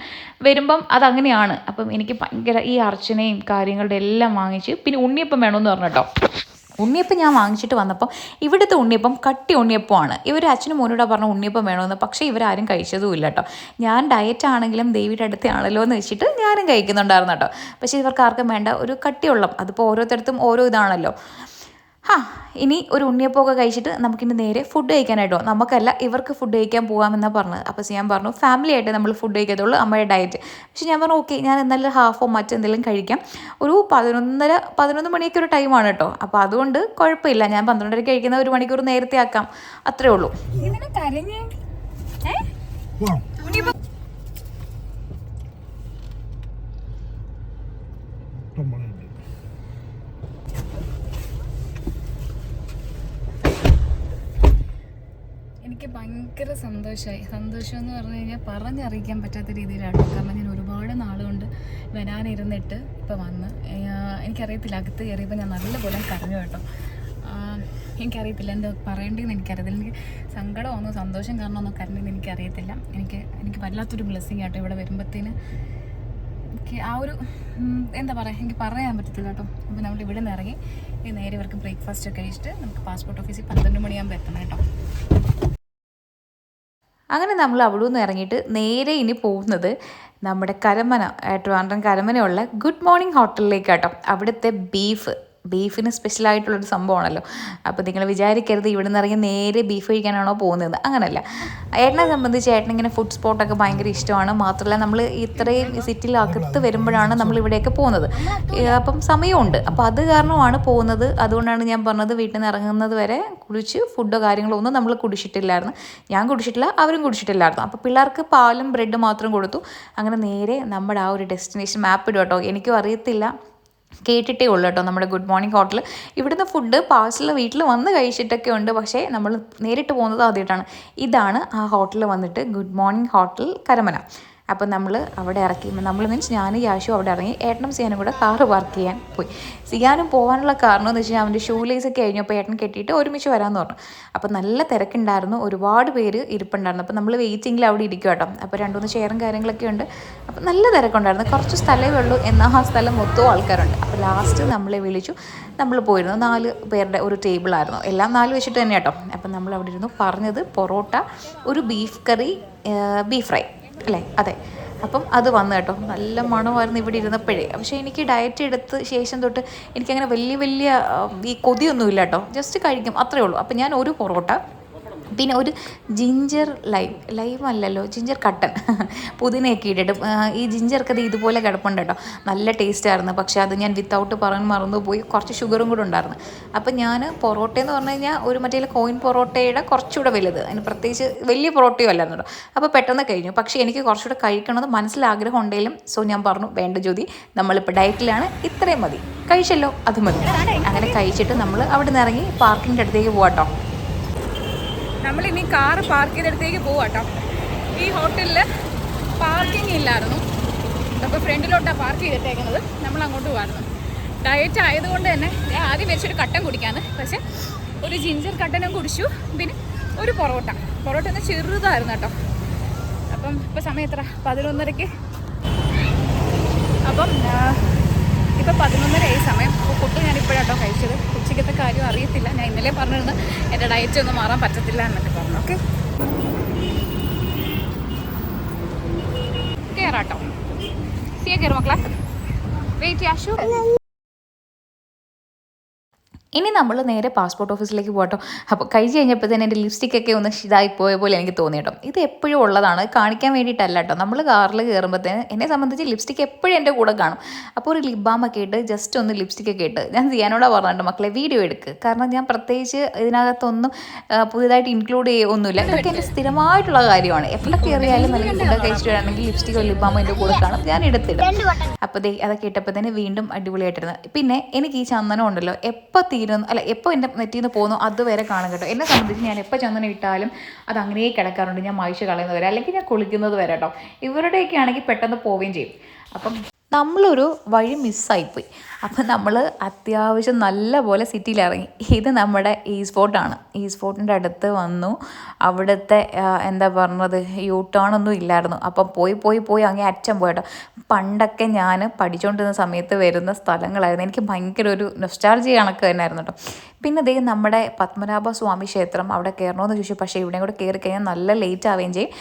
വരുമ്പം അതങ്ങനെയാണ്. അപ്പം എനിക്ക് ഭയങ്കര ഈ അർച്ചനയും കാര്യങ്ങളുടെ എല്ലാം വാങ്ങിച്ച് പിന്നെ ഉണ്ണിയപ്പം വേണമെന്ന് പറഞ്ഞു കേട്ടോ. ഉണ്ണിയപ്പം ഞാൻ വാങ്ങിച്ചിട്ട് വന്നപ്പം ഇവിടുത്തെ ഉണ്ണിയപ്പം കട്ടി ഉണ്ണിയപ്പമാണ്. ഇവർ അച്ഛനും മോനോടാ പറഞ്ഞ ഉണ്ണിയപ്പം വേണമെന്ന് പക്ഷേ ഇവരാരും കഴിച്ചതും ഇല്ല കേട്ടോ. ഞാൻ ഡയറ്റ് ആണെങ്കിലും ദേവിയുടെ അടുത്താണല്ലോ എന്ന് വെച്ചിട്ട് ഞാനും കഴിക്കുന്നുണ്ടായിരുന്നു കേട്ടോ. പക്ഷേ ഇവർക്ക് ആർക്കും വേണ്ട. ഒരു കട്ടിയുള്ള അതിപ്പോൾ ഓരോരുത്തരത്തും ഓരോ ഇതാണല്ലോ. ഹാ ഇനി ഒരു ഉണ്ണിയപ്പമൊക്കെ കഴിച്ചിട്ട് നമുക്കിനി നേരെ ഫുഡ് കഴിക്കാനായിട്ടോ നമുക്കല്ല ഇവർക്ക് ഫുഡ് കഴിക്കാൻ പോകാമെന്നാണ് പറഞ്ഞത്. അപ്പോൾ ഞാൻ പറഞ്ഞു ഫാമിലി ആയിട്ട് നമ്മൾ ഫുഡ് കഴിക്കത്തുള്ളൂ അമ്മയുടെ ഡയറ്റ് പക്ഷേ ഞാൻ പറഞ്ഞു ഓക്കെ ഞാൻ എന്നാലും ഹാഫോ മറ്റെന്തെങ്കിലും കഴിക്കാം. ഒരു പതിനൊന്നര പതിനൊന്ന് മണിയൊക്കെ ഒരു ടൈമാണ് കേട്ടോ അപ്പോൾ അതുകൊണ്ട് കുഴപ്പമില്ല ഞാൻ പന്ത്രണ്ടര കഴിക്കുന്ന ഒരു മണിക്കൂർ നേരത്തെ ആക്കാം. അത്രേ ഉള്ളൂ. ഇങ്ങനെ കരഞ്ഞ് ഏ പോവാം ഇഷ്ടം പോലെ ഉണ്ട് എനിക്ക് ഭയങ്കര സന്തോഷമായി സന്തോഷം എന്ന് പറഞ്ഞു കഴിഞ്ഞാൽ പറഞ്ഞറിയിക്കാൻ പറ്റാത്ത രീതിയിലാണ് കാരണം ഞാൻ ഒരുപാട് നാളുകൊണ്ട് വരാനിരുന്നിട്ട് ഇപ്പോൾ വന്ന്. എനിക്കറിയത്തില്ല അകത്ത് കയറിയപ്പോൾ ഞാൻ നല്ലപോലെ കരഞ്ഞു കേട്ടോ. എനിക്കറിയത്തില്ല എന്താ പറയേണ്ടതെന്ന് എനിക്കറിയത്തില്ല. എനിക്ക് സങ്കടമാണോ സന്തോഷം കാരണമാണോ കരഞ്ഞതെന്ന് എനിക്കറിയത്തില്ല. എനിക്ക് എനിക്ക് വല്ലാത്തൊരു ബ്ലെസ്സിങ് ആട്ടോ ഇവിടെ വരുമ്പോഴത്തേന് എനിക്ക് ആ ഒരു എന്താ പറയുക എനിക്ക് പറയാൻ പറ്റത്തില്ല കേട്ടോ. അപ്പോൾ നമ്മൾ ഇവിടെ നിന്ന് ഇറങ്ങി നേരെ ഇവർക്ക് ബ്രേക്ക്ഫാസ്റ്റ് ഒക്കെ കഴിച്ചിട്ട് നമുക്ക് പാസ്പോർട്ട് ഓഫീസിൽ പന്ത്രണ്ട് മണിയാകുമ്പോൾ എത്തണം കേട്ടോ. അങ്ങനെ നമ്മൾ അവിടെ നിന്ന് ഇറങ്ങിയിട്ട് നേരെ ഇനി പോകുന്നത് നമ്മുടെ കരമന ട്രിവാൻഡ്രം കരമനയുള്ള ഗുഡ് മോർണിംഗ് ഹോട്ടലിലേക്ക് കേട്ടോ അവിടുത്തെ ബീഫ് ബീഫിന് സ്പെഷ്യലായിട്ടുള്ളൊരു സംഭവമാണല്ലോ. അപ്പോൾ നിങ്ങൾ വിചാരിക്കരുത് ഇവിടെ നിന്ന് ഇറങ്ങി നേരെ ബീഫ് കഴിക്കാനാണോ പോകുന്നത് അങ്ങനല്ല. ഏട്ടനെ സംബന്ധിച്ച് ഏട്ടൻ ഇങ്ങനെ ഫുഡ് സ്പോട്ടൊക്കെ ഭയങ്കര ഇഷ്ടമാണ്. മാത്രമല്ല നമ്മൾ ഇത്രയും സിറ്റിയിൽ അകത്ത് വരുമ്പോഴാണ് നമ്മൾ ഇവിടെയൊക്കെ പോകുന്നത്. അപ്പം സമയമുണ്ട്. അപ്പോൾ അത് കാരണമാണ് പോകുന്നത്. അതുകൊണ്ടാണ് ഞാൻ പറഞ്ഞത് വീട്ടിൽ നിന്ന് ഇറങ്ങുന്നത് വരെ കുടിച്ച് ഫുഡോ കാര്യങ്ങളോ ഒന്നും നമ്മൾ കുടിച്ചിട്ടില്ലായിരുന്നു. ഞാൻ കുടിച്ചിട്ടില്ല അവരും കുടിച്ചിട്ടില്ലായിരുന്നു. അപ്പോൾ പിള്ളേർക്ക് പാലും ബ്രെഡ് മാത്രം കൊടുത്തു. അങ്ങനെ നേരെ നമ്മുടെ ആ ഒരു ഡെസ്റ്റിനേഷൻ മാപ്പ് ഇടും കേട്ടോ. എനിക്കും അറിയത്തില്ല. കേട്ടിട്ടേ ഉള്ളൂ കേട്ടോ നമ്മുടെ ഗുഡ് മോർണിംഗ് ഹോട്ടൽ ഇവിടുന്ന് ഫുഡ് പാഴ്സൽ വീട്ടിൽ വന്ന് കഴിച്ചിട്ടൊക്കെ ഉണ്ട്. പക്ഷേ നമ്മൾ നേരിട്ട് പോകുന്നത് ആദ്യമായിട്ടാണ്. ഇതാണ് ആ ഹോട്ടലിൽ വന്നിട്ട് ഗുഡ് മോർണിംഗ് ഹോട്ടൽ കരമന. അപ്പോൾ നമ്മൾ അവിടെ ഇറക്കി. നമ്മൾ മീൻസ് ഞാനും യാഷും അവിടെ ഇറങ്ങി. ഏട്ടനും സിയാനും കൂടെ കാറ് വർക്ക് ചെയ്യാൻ പോയി. സിയാനും പോകാനുള്ള കാരണം എന്ന് വെച്ചാൽ അവന്റെ ഷൂ ലേസ് ഒക്കെ കഴിഞ്ഞപ്പോൾ ഏട്ടൻ കെട്ടിയിട്ട് ഒരുമിച്ച് വരാമെന്ന് പറഞ്ഞു. അപ്പോൾ നല്ല തിരക്കുണ്ടായിരുന്നു. ഒരുപാട് പേര് ഇരിപ്പുണ്ടായിരുന്നു. അപ്പോൾ നമ്മൾ വെയിറ്റിങ്ങിൽ അവിടെ ഇരിക്കും കേട്ടോ. അപ്പോൾ രണ്ട് മൂന്ന് ചെയറും കാര്യങ്ങളൊക്കെ ഉണ്ട്. അപ്പോൾ നല്ല തിരക്കുണ്ടായിരുന്നു. കുറച്ച് സ്ഥലമേ ഉള്ളൂ. എന്നാൽ ആ സ്ഥലം മൊത്തം ആൾക്കാരുണ്ട്. അപ്പോൾ ലാസ്റ്റ് നമ്മളെ വിളിച്ചു. നമ്മൾ പോയിരുന്നു. നാല് പേരുടെ ഒരു ടേബിളായിരുന്നു എല്ലാം നാല് വെച്ചിട്ട് തന്നെ കേട്ടോ. അപ്പം നമ്മൾ അവിടെ ഇരുന്നു. പറഞ്ഞത് പൊറോട്ട ഒരു ബീഫ് കറി ബീഫ് ഫ്രൈ അല്ലേ? അതെ. അപ്പം അത് വന്നു കേട്ടോ. നല്ല മണമായിരുന്നു ഇവിടെ ഇരുന്നപ്പോഴേ. പക്ഷേ എനിക്ക് ഡയറ്റ് എടുത്ത ശേഷം തൊട്ട് എനിക്കങ്ങനെ വലിയ വലിയ ഈ കൊതിയൊന്നുമില്ല കേട്ടോ. ജസ്റ്റ് കഴിക്കും. അത്രേ ഉള്ളൂ. അപ്പം ഞാൻ ഒരു പൊറോട്ട പിന്നെ ഒരു ജിഞ്ചർ ലൈം ലൈം അല്ലല്ലോ ജിഞ്ചർ കട്ടൻ <laughs> പുതിനയൊക്കെ ഇട്ടിട്ട്. ഈ ജിഞ്ചർക്ക് ഇതുപോലെ കിടപ്പുണ്ട് കേട്ടോ. നല്ല ടേസ്റ്റ് ആയിരുന്നു. പക്ഷേ അത് ഞാൻ വിത്തൗട്ട് മറന്നു പോയി കുറച്ച് ഷുഗറും കൂടെ ഉണ്ടായിരുന്നു. അപ്പം ഞാൻ പൊറോട്ട എന്ന് പറഞ്ഞു കഴിഞ്ഞാൽ ഒരു മറ്റേ കോയിൻ പൊറോട്ടയുടെ കുറച്ചുകൂടെ വലുത്. അതിന് പ്രത്യേകിച്ച് വലിയ പൊറോട്ടയും അല്ലായിരുന്നു കേട്ടോ. അപ്പോൾ പെട്ടെന്ന് കഴിഞ്ഞു. പക്ഷേ എനിക്ക് കുറച്ചുകൂടെ കഴിക്കണമെന്ന് മനസ്സിലാഗ്രഹം ഉണ്ടെങ്കിലും സോ ഞാൻ പറഞ്ഞു വേണ്ട ജ്യോതി നമ്മളിപ്പോൾ ഡയറ്റിലാണ് ഇത്രയും മതി. കഴിച്ചല്ലോ അത് മതി. അങ്ങനെ കഴിച്ചിട്ട് നമ്മൾ അവിടെ നിന്ന് ഇറങ്ങി പാർക്കിന്റെ അടുത്തേക്ക് പോവാട്ടോ. നമ്മൾ ഇനി കാറ് പാർക്ക് ചെയ്തെടുത്തേക്ക് പോവാട്ടോ ഈ ഹോട്ടലിൽ പാർക്കിംഗ് ഇല്ലായിരുന്നു. അപ്പോൾ ഫ്രണ്ടിലോട്ടാണ് പാർക്ക് ചെയ്തിട്ടേക്കുന്നത്. നമ്മൾ അങ്ങോട്ട് പോകാമായിരുന്നു ഡയറ്റ് ആയതുകൊണ്ട് തന്നെ ഞാൻ ആദ്യം വെച്ചൊരു കട്ടൻ കുടിക്കാന്ന്. പക്ഷേ ഒരു ജിഞ്ചർ കട്ടനും കുടിച്ചു. പിന്നെ ഒരു പൊറോട്ട. പൊറോട്ട ഒന്ന് ചെറുതായിരുന്നു കേട്ടോ. അപ്പം ഇപ്പോൾ സമയം എത്ര പതിനൊന്നരയ്ക്ക്. അപ്പം ഇപ്പം പതിനൊന്നരയായി സമയം. അപ്പോൾ ഫുഡ് ഞാൻ ഇപ്പോഴാട്ടോ കഴിച്ചത്. ഉച്ചയ്ക്കത്തെ കാര്യം അറിയത്തില്ല. ഞാൻ ഇന്നലെ പറഞ്ഞിരുന്നു എന്റെ ഡയറ്റ് ഒന്നും മാറാൻ പറ്റത്തില്ല എന്നൊക്കെ പറഞ്ഞു. ഓക്കെ? കയറാട്ടോ സിയ കയറും മക്കളെ. വെയിറ്റ് ആഷു ഇനി നമ്മൾ നേരെ പാസ്പോർട്ട് ഓഫീസിലേക്ക് പോകട്ടോ. അപ്പോൾ കഴിച്ച് കഴിഞ്ഞപ്പോൾ തന്നെ എന്റെ ലിപ്സ്റ്റിക്കൊക്കെ ഒന്ന് ഇതായി പോയ പോലെ എനിക്ക് തോന്നി കേട്ടോ. ഇത് എപ്പോഴും ഉള്ളതാണ്. കാണിക്കാൻ വേണ്ടിയിട്ടല്ല കേട്ടോ. നമ്മൾ കാറിൽ കയറുമ്പോഴത്തേന് എന്നെ സംബന്ധിച്ച് ലിപ്സ്റ്റിക് എപ്പോഴും എന്റെ കൂടെ കാണും. അപ്പോൾ ഒരു ലിപ് ബാം ഒക്കെ ഇട്ട് ജസ്റ്റ് ഒന്ന് ലിപ്സ്റ്റിക്കൊക്കെ ഇട്ട് ഞാൻ സിയാനോടാ പറഞ്ഞിട്ട് മക്കളെ വീഡിയോ എടുക്ക്. കാരണം ഞാൻ പ്രത്യേകിച്ച് ഇതിനകത്തൊന്നും പുതിയതായിട്ട് ഇൻക്ലൂഡ് ചെയ്യൊന്നുമില്ല ഇതൊക്കെ എന്റെ സ്ഥിരമായിട്ടുള്ള കാര്യമാണ്. എപ്പോഴും കയറിയാലും നല്ല ഫുഡ് കഴിച്ചിട്ട് വരാണെങ്കിൽ ലിപ്സ്റ്റിക്കോ ലിപ് ബാമോ എന്റെ കൂടെ കാണും. ഞാൻ എടുത്തിടും. അപ്പോൾ അതൊക്കെ ഇട്ടപ്പോൾ തന്നെ വീണ്ടും അടിപൊളിയായിട്ടിരുന്നു. പിന്നെ എനിക്ക് ഈ ചന്ദനം ഉണ്ടല്ലോ. എപ്പോൾ തീരുന്നു അല്ല എപ്പോൾ എന്റെ നെറ്റിൽ നിന്ന് പോകുന്നു അതുവരെ കാണും കേട്ടോ. എന്നെ സംബന്ധിച്ച് ഞാൻ എപ്പോൾ ചന്ദനം ഇട്ടാലും അത് അങ്ങനെ കിടക്കാറുണ്ട്. ഞാൻ മായ്ച്ച് കളയുന്നത് വരെ അല്ലെങ്കിൽ ഞാൻ കുളിക്കുന്നത് വരെ കേട്ടോ. ഇവരുടെയൊക്കെ ആണെങ്കിൽ പെട്ടെന്ന് പോവുകയും ചെയ്യും. അപ്പം നമ്മളൊരു വഴി മിസ്സായിപ്പോയി. അപ്പം നമ്മൾ അത്യാവശ്യം നല്ല പോലെ സിറ്റിയിൽ ഇറങ്ങി ഇത് നമ്മുടെ ഈ സ്പോട്ടാണ് ഈ സ്പോട്ടിന്റെ അടുത്ത് വന്നു. അവിടുത്തെ എന്താ പറഞ്ഞത് യൂ ടേൺ ഒന്നും ഇല്ലായിരുന്നു. അപ്പം പോയി പോയി പോയി അങ്ങേ അറ്റം പോയിട്ടോ പണ്ടൊക്കെ ഞാൻ പഠിച്ചുകൊണ്ടിരുന്ന സമയത്ത് വരുന്ന സ്ഥലങ്ങളായിരുന്നു. എനിക്ക് ഭയങ്കര ഒരു നൊസ്റ്റാൾജി കണക്ക് തന്നെയായിരുന്നു കേട്ടോ. പിന്നെ ദേ നമ്മുടെ പത്മനാഭ സ്വാമി ക്ഷേത്രം അവിടെ കയറണമെന്ന് ചോദിച്ചു. പക്ഷേ ഇവിടെയും കൂടെ കയറി കഴിഞ്ഞാൽ നല്ല ലേറ്റ് ആവുകയും ചെയ്യും.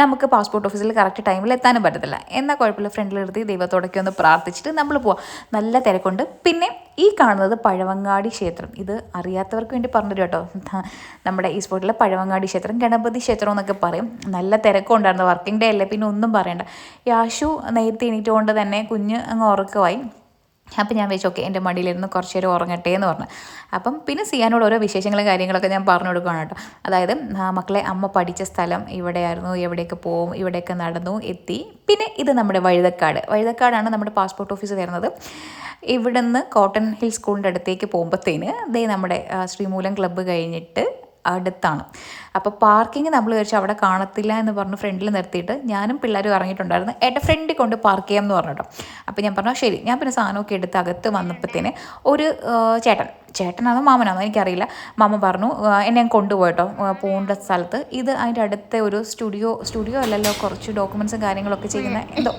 നമുക്ക് പാസ്പോർട്ട് ഓഫീസിൽ കറക്റ്റ് ടൈമിൽ എത്താനും പറ്റത്തില്ല. എന്നാൽ കുഴപ്പമില്ല ഫ്രണ്ടിൽ ദൈവത്തോടൊക്കെ ഒന്ന് പ്രാർത്ഥിച്ചിട്ട് നമ്മൾ പോവാം. നല്ല തിരക്കുണ്ട്. പിന്നെ ഈ കാണുന്നത് പഴവങ്ങാടി ക്ഷേത്രം. ഇത് അറിയാത്തവർക്ക് വേണ്ടി പറഞ്ഞു കേട്ടോ. നമ്മുടെ ഈ സ്പോട്ടിലെ പഴവങ്ങാടി ക്ഷേത്രം ഗണപതി ക്ഷേത്രം എന്നൊക്കെ പറയും. നല്ല തിരക്കുണ്ടായിരുന്നു വർക്കിംഗ് ഡേ അല്ലേ? പിന്നെ ഒന്നും പറയണ്ട. യാശു നേരത്തെ എണീറ്റുകൊണ്ട് തന്നെ കുഞ്ഞ് അങ്ങ് ഉറക്കമായി അപ്പം ഞാൻ വെച്ചു ഓക്കെ എന്റെ മടിയിലിരുന്ന് കുറച്ച് നേരം ഉറങ്ങട്ടെ എന്ന് പറഞ്ഞു. അപ്പം പിന്നെ സിയാനോട് ഓരോ വിശേഷങ്ങളും കാര്യങ്ങളൊക്കെ ഞാൻ പറഞ്ഞു കൊടുക്കുകയാണ് കേട്ടോ. അതായത് മക്കളെ അമ്മ പഠിച്ച സ്ഥലം ഇവിടെയായിരുന്നു എവിടെയൊക്കെ പോവും ഇവിടെയൊക്കെ നടന്നു എത്തി. പിന്നെ ഇത് നമ്മുടെ വഴുതക്കാട്. വഴുതക്കാടാണ് നമ്മുടെ പാസ്പോർട്ട് ഓഫീസ് വരുന്നത്. ഇവിടുന്ന് കോട്ടൺ ഹിൽ സ്കൂളിന്റെ അടുത്തേക്ക് പോകുമ്പോഴത്തേന് ദേ നമ്മുടെ ശ്രീമൂലം ക്ലബ്ബ് കഴിഞ്ഞിട്ട് അടുത്താണ്. അപ്പോൾ പാർക്കിംഗ് നമ്മൾ വിചാരിച്ചു അവിടെ കാണത്തില്ല എന്ന് പറഞ്ഞ് ഫ്രണ്ടിൽ നിർത്തിയിട്ട് ഞാനും പിള്ളേരും ഇറങ്ങിയിട്ടുണ്ടായിരുന്നു. എന്റെ ഫ്രണ്ടിൽ കൊണ്ട് പാർക്ക് ചെയ്യാം എന്ന് പറഞ്ഞു കേട്ടോ അപ്പോൾ ഞാൻ പറഞ്ഞു ശരി. ഞാൻ പിന്നെ സാധനമൊക്കെ എടുത്ത് അകത്ത് വന്നപ്പോഴത്തേന് ഒരു ചേട്ടൻ. ചേട്ടനാണോ മാമനാണോ എനിക്കറിയില്ല. മാമ പറഞ്ഞു എന്നെ കൊണ്ടുപോയിട്ടോ പോകേണ്ട സ്ഥലത്ത്. ഇത് അതിന്റെ അടുത്ത ഒരു സ്റ്റുഡിയോ സ്റ്റുഡിയോ അല്ലല്ലോ കുറച്ച് ഡോക്യുമെൻസും കാര്യങ്ങളൊക്കെ ചെയ്യുന്ന എന്തോ.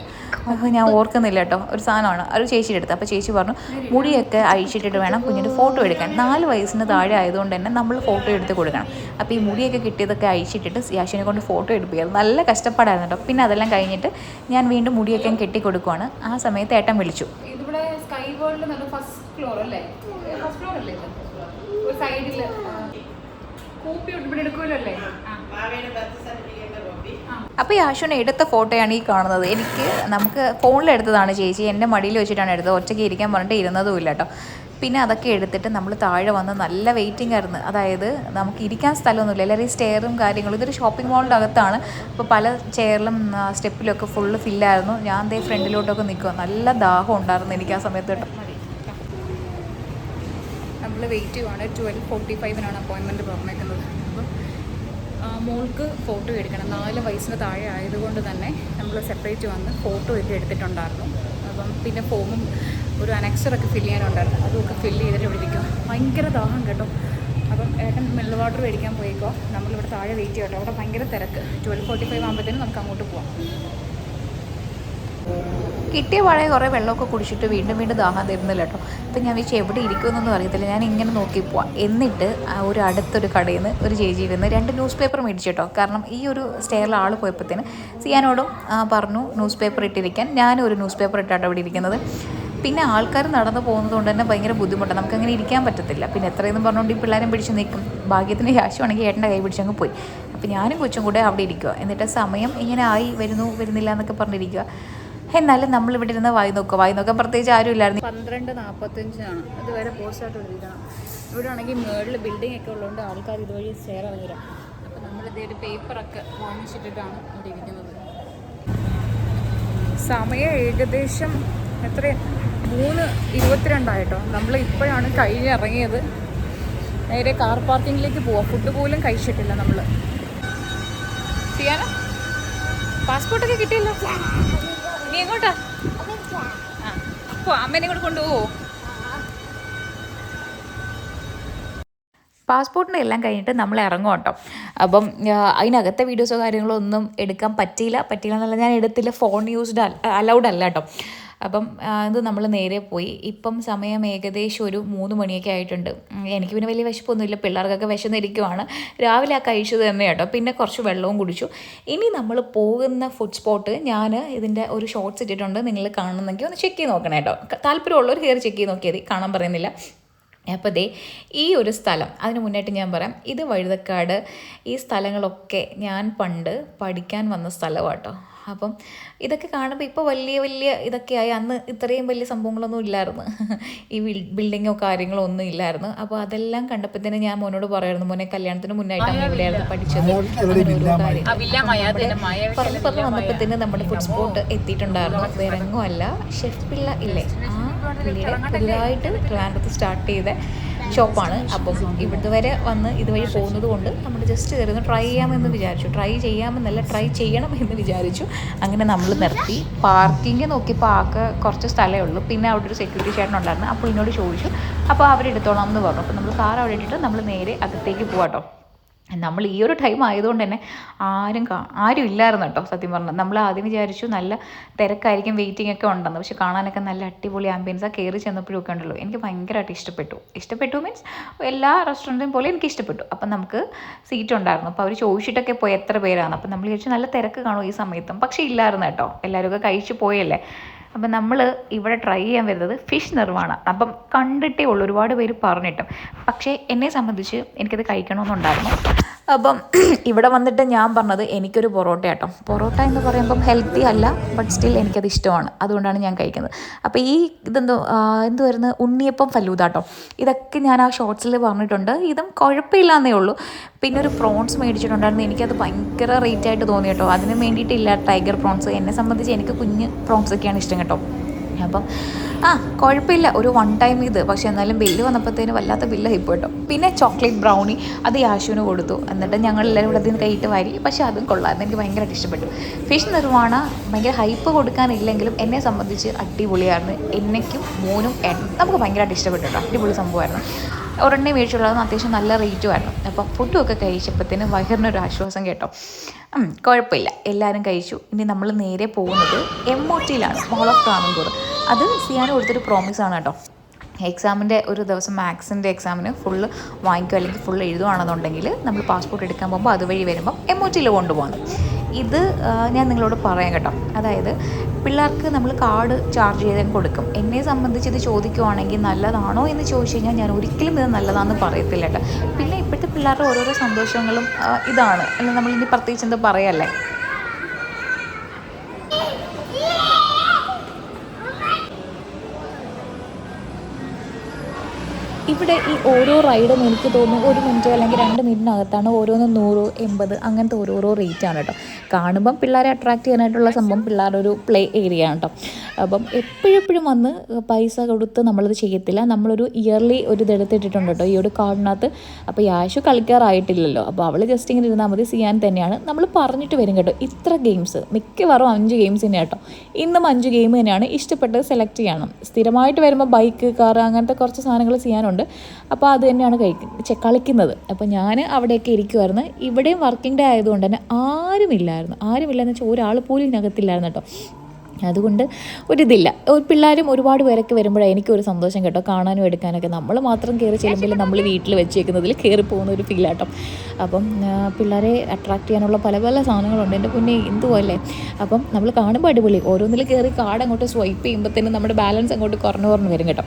അപ്പോൾ ഞാൻ ഓർക്കുന്നില്ല കേട്ടോ. ഒരു സാധനമാണ്. ഒരു ചേച്ചിയുടെ അടുത്ത്. അപ്പോൾ ചേച്ചി പറഞ്ഞു മുടിയൊക്കെ അഴിച്ചിട്ടിട്ട് വേണം കുഞ്ഞിന്റെ ഫോട്ടോ എടുക്കാൻ. നാല് വയസ്സിന് താഴെ ആയതുകൊണ്ട് തന്നെ നമ്മൾ ഫോട്ടോ എടുത്ത് കൊടുക്കണം. അപ്പോൾ ഈ മുടിയൊക്കെ കിട്ടിയതൊക്കെ അയച്ചിട്ടിട്ട് യാശിനെ കൊണ്ട് ഫോട്ടോ എടുപ്പിക്കുന്നത് നല്ല കഷ്ടപ്പാടായിരുന്നു കേട്ടോ. പിന്നെ അതെല്ലാം കഴിഞ്ഞിട്ട് ഞാൻ വീണ്ടും മുടിയൊക്കെ കെട്ടി കൊടുക്കുവാണ് ആ സമയത്ത് ഏട്ടൻ വിളിച്ചു. ഇതിവിടെ സ്കൈ ഫസ്റ്റ് ഫ്ലോർ അല്ലേ? ഫസ്റ്റ് ഫ്ലോർ അല്ലേ ഇത്? ഒരു സൈഡിൽ കൂപ്പി ഇവിടെ എടുക്കുമല്ലോ അല്ലേ? അപ്പോൾ എടുത്ത ഫോട്ടോയാണ് ഈ കാണുന്നത്. എനിക്ക് നമുക്ക് ഫോണിൽ എടുത്തതാണ് ചേച്ചി. എന്റെ മടിയിൽ വെച്ചിട്ടാണ് എടുത്തത്. ഒറ്റയ്ക്ക് ഇരിക്കാൻ പറഞ്ഞിട്ട് ഇരുന്നതും ഇല്ല കേട്ടോ. പിന്നെ അതൊക്കെ എടുത്തിട്ട് നമ്മൾ താഴെ വന്ന് നല്ല വെയിറ്റിംഗ് ആയിരുന്നു. അതായത് നമുക്ക് ഇരിക്കാൻ സ്ഥലമൊന്നുമില്ല. എല്ലാവരും സ്റ്റെയറും കാര്യങ്ങളും ഇതൊരു ഷോപ്പിംഗ് മോളിന്റെ അകത്താണ് അപ്പോൾ പല ചെയറിലും സ്റ്റെപ്പിലൊക്കെ ഫുള്ള് ഫില്ലായിരുന്നു ഞാൻ ദേ ഫ്രണ്ടിലോട്ടൊക്കെ നിൽക്കുക നല്ല ദാഹം ഉണ്ടായിരുന്നു എനിക്ക് ആ സമയത്ത് കേട്ടോ. നമ്മൾ വെയിറ്റ് ചെയ്യുവാണ്. ട്വൽവ് ഫോർട്ടി ഫൈവിനാണ് അപ്പോയിൻമെന്റ് പറഞ്ഞേക്കുന്നത്. അപ്പം മോൾക്ക് ഫോട്ടോ എടുക്കണം. നാല് വയസ്സിന് താഴെ ആയതുകൊണ്ട് തന്നെ സെപ്പറേറ്റ് വന്ന് ഫോട്ടോ ഒക്കെ എടുത്തിട്ടുണ്ടായിരുന്നു. അപ്പം പിന്നെ ഫോമും ഒരു അനക്സറൊക്കെ ഫില്ല് ചെയ്യാനുണ്ടായിരുന്നു. അതൊക്കെ ഫില്ല് ചെയ്തിട്ട് ഇരിക്കും ഭയങ്കര ദാഹം കേട്ടോ. അപ്പം ഏട്ടൻ മിനറൽ വാട്ടർ മേടിക്കാൻ പോയിക്കോ. നമ്മളിവിടെ താഴെ വെയിറ്റ് ചെയ്യട്ടോ അവിടെ ഭയങ്കര തിരക്ക്. ട്വൽവ് ഫോർട്ടി ഫൈവ് ആകുമ്പോഴത്തേനും നമുക്ക് അങ്ങോട്ട് പോവാം. കിട്ടിയ പാടെ കുറേ വെള്ളമൊക്കെ കുടിച്ചിട്ട് വീണ്ടും വീണ്ടും ദാഹം തരുന്നില്ല കേട്ടോ അപ്പം ഞാൻ വെച്ച് എവിടെ ഇരിക്കുമെന്നൊന്നും അറിയത്തില്ല. ഞാൻ ഇങ്ങനെ നോക്കി പോവാം. എന്നിട്ട് ഒരു അടുത്തൊരു കടയിൽ നിന്ന് ഒരു ചേച്ചി ഇരുന്ന് രണ്ട് ന്യൂസ് പേപ്പർ മേടിച്ചു കേട്ടോ. കാരണം ഈ ഒരു സ്റ്റെയറിൽ ആൾ പോയപ്പോഴത്തേന് സിയാനോടും പറഞ്ഞു ന്യൂസ് പേപ്പർ ഇട്ടിരിക്കാൻ. ഞാനും ഒരു ന്യൂസ് പേപ്പർ ഇട്ടാണ് അവിടെ ഇരിക്കുന്നത്. പിന്നെ ആൾക്കാർ നടന്നു പോകുന്നത് കൊണ്ട് തന്നെ ഭയങ്കര ബുദ്ധിമുട്ടാണ്. നമുക്കങ്ങനെ ഇരിക്കാൻ പറ്റത്തില്ല. പിന്നെ എത്രയെന്നും പറഞ്ഞുകൊണ്ട് ഈ പിള്ളേരും പിടിച്ച് നിൽക്കും. ഭാഗ്യത്തിന് ക്യാഷുവാണെങ്കിൽ ഏട്ടന്റെ കൈ പിടിച്ചങ്ങ് പോയി. അപ്പോൾ ഞാനും കൊച്ചും കൂടെ അവിടെ ഇരിക്കുക എന്നിട്ട് സമയം ഇങ്ങനെ ആയി വരുന്നു വരുന്നില്ല എന്നൊക്കെ പറഞ്ഞിരിക്കുക എന്നാലും നമ്മൾ ഇവിടെ ഇരുന്ന് വായി നോക്കുക വായി നോക്കാൻ പ്രത്യേകിച്ച് ആരും ഇല്ലായിരുന്നു പന്ത്രണ്ട് നാൽപ്പത്തഞ്ചിനാണ് ഇതുവരെ പോസ്റ്റായിട്ട് എഴുതിക്കണം ഇവിടെ ആണെങ്കിൽ മേളിൽ ബിൽഡിംഗ് ഒക്കെ ഉള്ളതുകൊണ്ട് ആൾക്കാർ ഇതുവഴി ഷെയർ ഇറങ്ങില്ല അപ്പോൾ നമ്മൾ ഒരു പേപ്പറൊക്കെ വാങ്ങിച്ചിട്ടിട്ടാണ് ഇവിടെ ഇരിക്കുന്നത്. സമയം ഏകദേശം എത്ര? മൂന്ന് ഇരുപത്തിരണ്ടായിട്ടോ. നമ്മൾ ഇപ്പോഴാണ് കഴിഞ്ഞ് ഇറങ്ങിയത്. നേരെ കാർ പാർക്കിങ്ങിലേക്ക് പോവാം. ഫുഡ് പോലും കഴിച്ചിട്ടില്ല നമ്മൾ ചെയ്യാനോ പാസ്പോർട്ടൊക്കെ കിട്ടിയല്ലോ? നീ എങ്ങോട്ടാ? ആ അമ്മേനെ കൂടെ കൊണ്ടുപോവോ? പാസ്പോർട്ടിന്റെ എല്ലാം കഴിഞ്ഞിട്ട് നമ്മൾ ഇറങ്ങും കേട്ടോ അപ്പം അതിനകത്തെ വീഡിയോസോ കാര്യങ്ങളോ ഒന്നും എടുക്കാൻ പറ്റിയില്ല. പറ്റിയില്ല എന്നല്ല ഞാൻ എടുത്തില്ല. ഫോൺ യൂസ്ഡ് അലൗഡ് അല്ല കേട്ടോ അപ്പം അത് നമ്മൾ നേരെ പോയി. ഇപ്പം സമയം ഏകദേശം ഒരു മൂന്ന് മണിയൊക്കെ ആയിട്ടുണ്ട്. എനിക്ക് പിന്നെ വലിയ വിശപ്പൊന്നുമില്ല. പിള്ളേർക്കൊക്കെ വിശന്നിരിക്കുവാണ്. രാവിലെ ആ കഴിച്ചത് തന്നെ കേട്ടോ. പിന്നെ കുറച്ച് വെള്ളവും കുടിച്ചു. ഇനി നമ്മൾ പോകുന്ന ഫുഡ് സ്പോട്ട് ഞാൻ ഇതിന്റെ ഒരു ഷോർട്സ് ഇട്ടിട്ടുണ്ട്. നിങ്ങൾ കാണുന്നെങ്കിൽ ഒന്ന് ചെക്ക് ചെയ്ത് നോക്കണം കേട്ടോ. താല്പര്യമുള്ളവർ കയറി ചെക്ക് ചെയ്ത് നോക്കിയാൽ കാണാൻ പറയുന്നില്ല. അപ്പോൾ ദേ ഈ ഒരു സ്ഥലം അതിന് മുന്നായിട്ട് ഞാൻ പറയാം. ഇത് വഴുതക്കാട് ഈ സ്ഥലങ്ങളൊക്കെ ഞാൻ പണ്ട് പഠിക്കാൻ വന്ന സ്ഥലമാട്ടോ അപ്പം ഇതൊക്കെ കാണുമ്പോൾ ഇപ്പോൾ വലിയ വലിയ ഇതൊക്കെയായി. അന്ന് ഇത്രയും വലിയ സംഭവങ്ങളൊന്നും ഇല്ലായിരുന്നു. ഈ ബിൽഡിങ്ങോ കാര്യങ്ങളോ ഒന്നും ഇല്ലായിരുന്നു. അപ്പോൾ അതെല്ലാം കണ്ടപ്പോൾ തന്നെ ഞാൻ മോനോട് പറയായിരുന്നു മോനെ കല്യാണത്തിന് മുന്നായിട്ട് അമ്മ ഇവിടെയായിരുന്നു പഠിച്ചത്. പറഞ്ഞു പറഞ്ഞു വന്നപ്പോൾ തന്നെ നമ്മുടെ ഫുഡ് സ്പോട്ട് എത്തിയിട്ടുണ്ടായിരുന്നു. വേറെ എങ്ങും അല്ല. ഷെഫ് പിള്ള ഇല്ലേ? ആ പുള്ളിയുടെ പുതുതായിട്ട് ട്രിവാൻഡ്രത്ത് സ്റ്റാർട്ട് ചെയ്ത. ഷോപ്പാണ്. അപ്പം ഇവിടുത്തെ വരെ വന്ന് ഇതുവഴി പോകുന്നത് കൊണ്ട് നമ്മൾ ജസ്റ്റ് കയറി ഒന്ന് ട്രൈ ചെയ്യാമെന്ന് വിചാരിച്ചു. ട്രൈ ചെയ്യാമെന്നല്ല ട്രൈ ചെയ്യണം എന്ന് വിചാരിച്ചു. അങ്ങനെ നമ്മൾ നിർത്തി. പാർക്കിംഗ് നോക്കിയപ്പോൾ ആകെ കുറച്ച് സ്ഥലമേ ഉള്ളൂ. പിന്നെ അവിടെ ഒരു സെക്യൂരിറ്റി ചേട്ടൻ ഉണ്ടായിരുന്നു. അപ്പോൾ എന്നോട് ചോദിച്ചു. അപ്പോൾ അവരെടുത്തോളാം എന്ന് പറഞ്ഞു. അപ്പോൾ നമ്മൾ കാർ അവിടെ ഇട്ടിട്ട് നമ്മൾ നേരെ അകത്തേക്ക് പോവാട്ടോ. നമ്മൾ ഈ ഒരു ടൈം ആയതുകൊണ്ട് തന്നെ ആരും കാ ആരും ഇല്ലായിരുന്നു കേട്ടോ സത്യം പറഞ്ഞാൽ നമ്മൾ ആദ്യം വിചാരിച്ചു നല്ല തിരക്കായിരിക്കും വെയിറ്റിംഗ് ഒക്കെ ഉണ്ടെന്ന്. പക്ഷെ കാണാനൊക്കെ നല്ല അടിപൊളി ആംബിയൻസ് ആ കയറി ചെന്നപ്പോഴും ഒക്കെ ഉണ്ടല്ലോ. എനിക്ക് ഭയങ്കരമായിട്ട് ഇഷ്ടപ്പെട്ടു. ഇഷ്ടപ്പെട്ടു മീൻസ് എല്ലാ റെസ്റ്റോറന്റും പോലെ എനിക്ക് ഇഷ്ടപ്പെട്ടു. അപ്പം നമുക്ക് സീറ്റ് ഉണ്ടായിരുന്നു. അപ്പോൾ അവർ ചോദിച്ചിട്ടൊക്കെ പോയി എത്ര പേരാണ്. അപ്പം നമ്മൾ വിചാരിച്ചു നല്ല തിരക്ക് കാണും ഈ സമയത്തും. പക്ഷേ ഇല്ലായിരുന്നു കേട്ടോ. എല്ലാവരും ഒക്കെ കഴിച്ചു പോയല്ലേ. അപ്പം നമ്മൾ ഇവിടെ ട്രൈ ചെയ്യാൻ വരുന്നത് ഫിഷ് നിർവാണ അപ്പം കണ്ടിട്ടേ ഉള്ളൂ ഒരുപാട് പേര് പറഞ്ഞിട്ടും. പക്ഷേ എന്നെ സംബന്ധിച്ച് എനിക്കത് കഴിക്കണമെന്നുണ്ടായിരുന്നു. അപ്പം ഇവിടെ വന്നിട്ട് ഞാൻ പറഞ്ഞത് എനിക്കൊരു പൊറോട്ട കേട്ടോ പൊറോട്ട എന്ന് പറയുമ്പം ഹെൽത്തി അല്ല ബട്ട് സ്റ്റിൽ എനിക്കത് ഇഷ്ടമാണ്. അതുകൊണ്ടാണ് ഞാൻ കഴിക്കുന്നത്. അപ്പോൾ ഈ ഇതെന്തോ ആ, എന്ത് വരുന്നത്? ഉണ്ണിയപ്പം ഫലൂദ കേട്ടോ ഇതൊക്കെ ഞാൻ ആ ഷോർട്സിൽ പറഞ്ഞിട്ടുണ്ട്. ഇതും കുഴപ്പമില്ല കുഴപ്പമില്ലാന്നേ ഉള്ളൂ. പിന്നെ ഒരു പ്രോൺസ് മേടിച്ചിട്ടുണ്ടായിരുന്നു. എനിക്കത് ഭയങ്കര റേറ്റ് ആയിട്ട് തോന്നി കേട്ടോ. അതിന് വേണ്ടിയിട്ടില്ല ടൈഗർ പ്രോൺസ് എന്നെ സംബന്ധിച്ച് എനിക്ക് കുഞ്ഞ് പ്രോൺസ് ഒക്കെയാണ് ഇഷ്ടം കേട്ടോ. അപ്പം ആ കുഴപ്പമില്ല. ഒരു വൺ ടൈം ഇത്. പക്ഷേ എന്നാലും ബില്ല് വന്നപ്പോഴത്തേന് വല്ലാത്ത ബില്ലായി കേട്ടോ. പിന്നെ ചോക്ലേറ്റ് ബ്രൗണി അത് യാശുവിന് കൊടുത്തു. എന്നിട്ട് ഞങ്ങൾ എല്ലാവരും കൂടെ അതിന് കൈയിട്ട് വാരി. പക്ഷേ അതും കൊള്ളാമായിരുന്നു. എനിക്ക് ഭയങ്കരമായിട്ട് ഇഷ്ടപ്പെട്ടു. ഫിഷ് നിർവാണ ഭയങ്കര ഹൈപ്പ് കൊടുക്കാനില്ലെങ്കിലും എന്നെ സംബന്ധിച്ച് അടിപൊളിയായിരുന്നു. എന്നെക്കും മോനും ഏട്ടനും. നമുക്ക് ഭയങ്കരമായിട്ട് ഇഷ്ടപ്പെട്ടു കേട്ടോ. അടിപൊളി സംഭവമായിരുന്നു. ഒരെണ്ണേ മേടിച്ചുള്ളത് അത്യാവശ്യം നല്ല റേറ്റുമായിരുന്നു അപ്പം ഫുഡുമൊക്കെ കഴിച്ചപ്പോഴത്തേന് വയറിനൊരു ആശ്വാസം കേട്ടോ. കുഴപ്പമില്ല. എല്ലാവരും കഴിച്ചു. ഇനി നമ്മൾ നേരെ പോകുന്നത് എം ഒ ടിയിലാണ് മോൾ ഓഫ് ട്രാവൻകൂർ അത് സിയാൻ കൊടുത്തൊരു പ്രോമിസ് ആണ് കേട്ടോ. എക്സാമിന്റെ ഒരു ദിവസം മാത്സിന്റെ എക്സാമിന് ഫുള്ള് വാങ്ങിക്കുക അല്ലെങ്കിൽ ഫുള്ള് എഴുതുകയാണെന്നുണ്ടെങ്കിൽ നമ്മൾ പാസ്പോർട്ട് എടുക്കാൻ പോകുമ്പോൾ അതുവഴി വരുമ്പോൾ എം ഒ ടിയിൽ കൊണ്ടുപോകണം. ഇത് ഞാൻ നിങ്ങളോട് പറയാം കേട്ടോ. അതായത് പിള്ളേർക്ക് നമ്മൾ കാർഡ് ചാർജ് ചെയ്ത് കൊടുക്കും. എന്നെ സംബന്ധിച്ച് ഇത് ചോദിക്കുവാണെങ്കിൽ നല്ലതാണോ എന്ന് ചോദിച്ചു കഴിഞ്ഞാൽ ഞാൻ ഒരിക്കലും ഇത് നല്ലതാണെന്ന് പറയത്തില്ല കേട്ടോ. പിന്നെ ഇപ്പോഴത്തെ പിള്ളേരുടെ ഓരോരോ സന്തോഷങ്ങളും ഇതാണ് അല്ല നമ്മളിനി പ്രത്യേകിച്ച് എന്താ പറയല്ലേ? ഇവിടെ ഈ ഓരോ റൈഡും എനിക്ക് തോന്നുന്നു ഒരു മിനിറ്റ് അല്ലെങ്കിൽ രണ്ട് മിനിറ്റിനകത്താണ് ഓരോന്ന് നൂറ് എൺപത് അങ്ങനത്തെ ഓരോരോ റേറ്റാണ് കേട്ടോ. കാണുമ്പം പിള്ളേരെ അട്രാക്റ്റ് ചെയ്യാനായിട്ടുള്ള സംഭവം പിള്ളേരുടെ ഒരു പ്ലേ ഏരിയ ആണ് കേട്ടോ. അപ്പം എപ്പോഴും വന്ന് പൈസ കൊടുത്ത് നമ്മളത് ചെയ്യത്തില്ല. നമ്മളൊരു ഇയർലി ഒരു ഇതെടുത്തിട്ടിട്ടുണ്ട് കേട്ടോ. ഈ ഒരു കാർഡിനകത്ത് അപ്പോൾ യാശു കളിക്കാറായിട്ടില്ലല്ലോ. അപ്പോൾ അവൾ ജസ്റ്റ് ഇങ്ങനെ ഇരുന്നാൽ മതി ചെയ്യാൻ തന്നെയാണ്. നമ്മൾ പറഞ്ഞിട്ട് വരും കേട്ടോ. ഇത്ര ഗെയിംസ് മിക്കവാറും അഞ്ച് ഗെയിംസ് തന്നെ കേട്ടോ. ഇന്നും അഞ്ച് ഗെയിം തന്നെയാണ് ഇഷ്ടപ്പെട്ടത് സെലക്ട് ചെയ്യണം. സ്ഥിരമായിട്ട് വരുമ്പോൾ ബൈക്ക് കാർ അങ്ങനത്തെ കുറച്ച് സാധനങ്ങൾ ചെയ്യാനുണ്ട് അപ്പോൾ അത് തന്നെയാണ് കഴിക്കുന്നത് കളിക്കുന്നത്. അപ്പോൾ ഞാൻ അവിടെയൊക്കെ ഇരിക്കുമായിരുന്നു ഇവിടെയും വർക്കിംഗ് ഡേ ആയതുകൊണ്ട് തന്നെ ആരുമില്ലായിരുന്നു. ആരുമില്ലായെന്ന് വെച്ചാൽ ഒരാൾ പോലും ഇതിനകത്തില്ലായിരുന്നു കേട്ടോ. അതുകൊണ്ട് ഒരിതില്ല. ഒരു പിള്ളേരും ഒരുപാട് പേരൊക്കെ വരുമ്പോഴാണ് എനിക്കൊരു സന്തോഷം കേട്ടോ. കാണാനും എടുക്കാനൊക്കെ. നമ്മൾ മാത്രം കയറി ചെല്ലുമ്പോൾ നമ്മൾ വീട്ടിൽ വെച്ചേക്കുന്നതിൽ കയറി പോകുന്ന ഒരു ഫീലാട്ടം അപ്പം പിള്ളേരെ അട്രാക്ട് ചെയ്യാനുള്ള പല പല സാധനങ്ങളുണ്ട്. എന്റെ പൊന്നെ എന്തുപോലെ അപ്പം നമ്മൾ കാണുമ്പോൾ അടിപൊളി. ഓരോന്നിൽ കയറി കാർഡ് അങ്ങോട്ട് സ്വൈപ്പ് ചെയ്യുമ്പോഴത്തേനും നമ്മുടെ ബാലൻസ് അങ്ങോട്ട് കുറഞ്ഞു കുറഞ്ഞു വരും കേട്ടോ.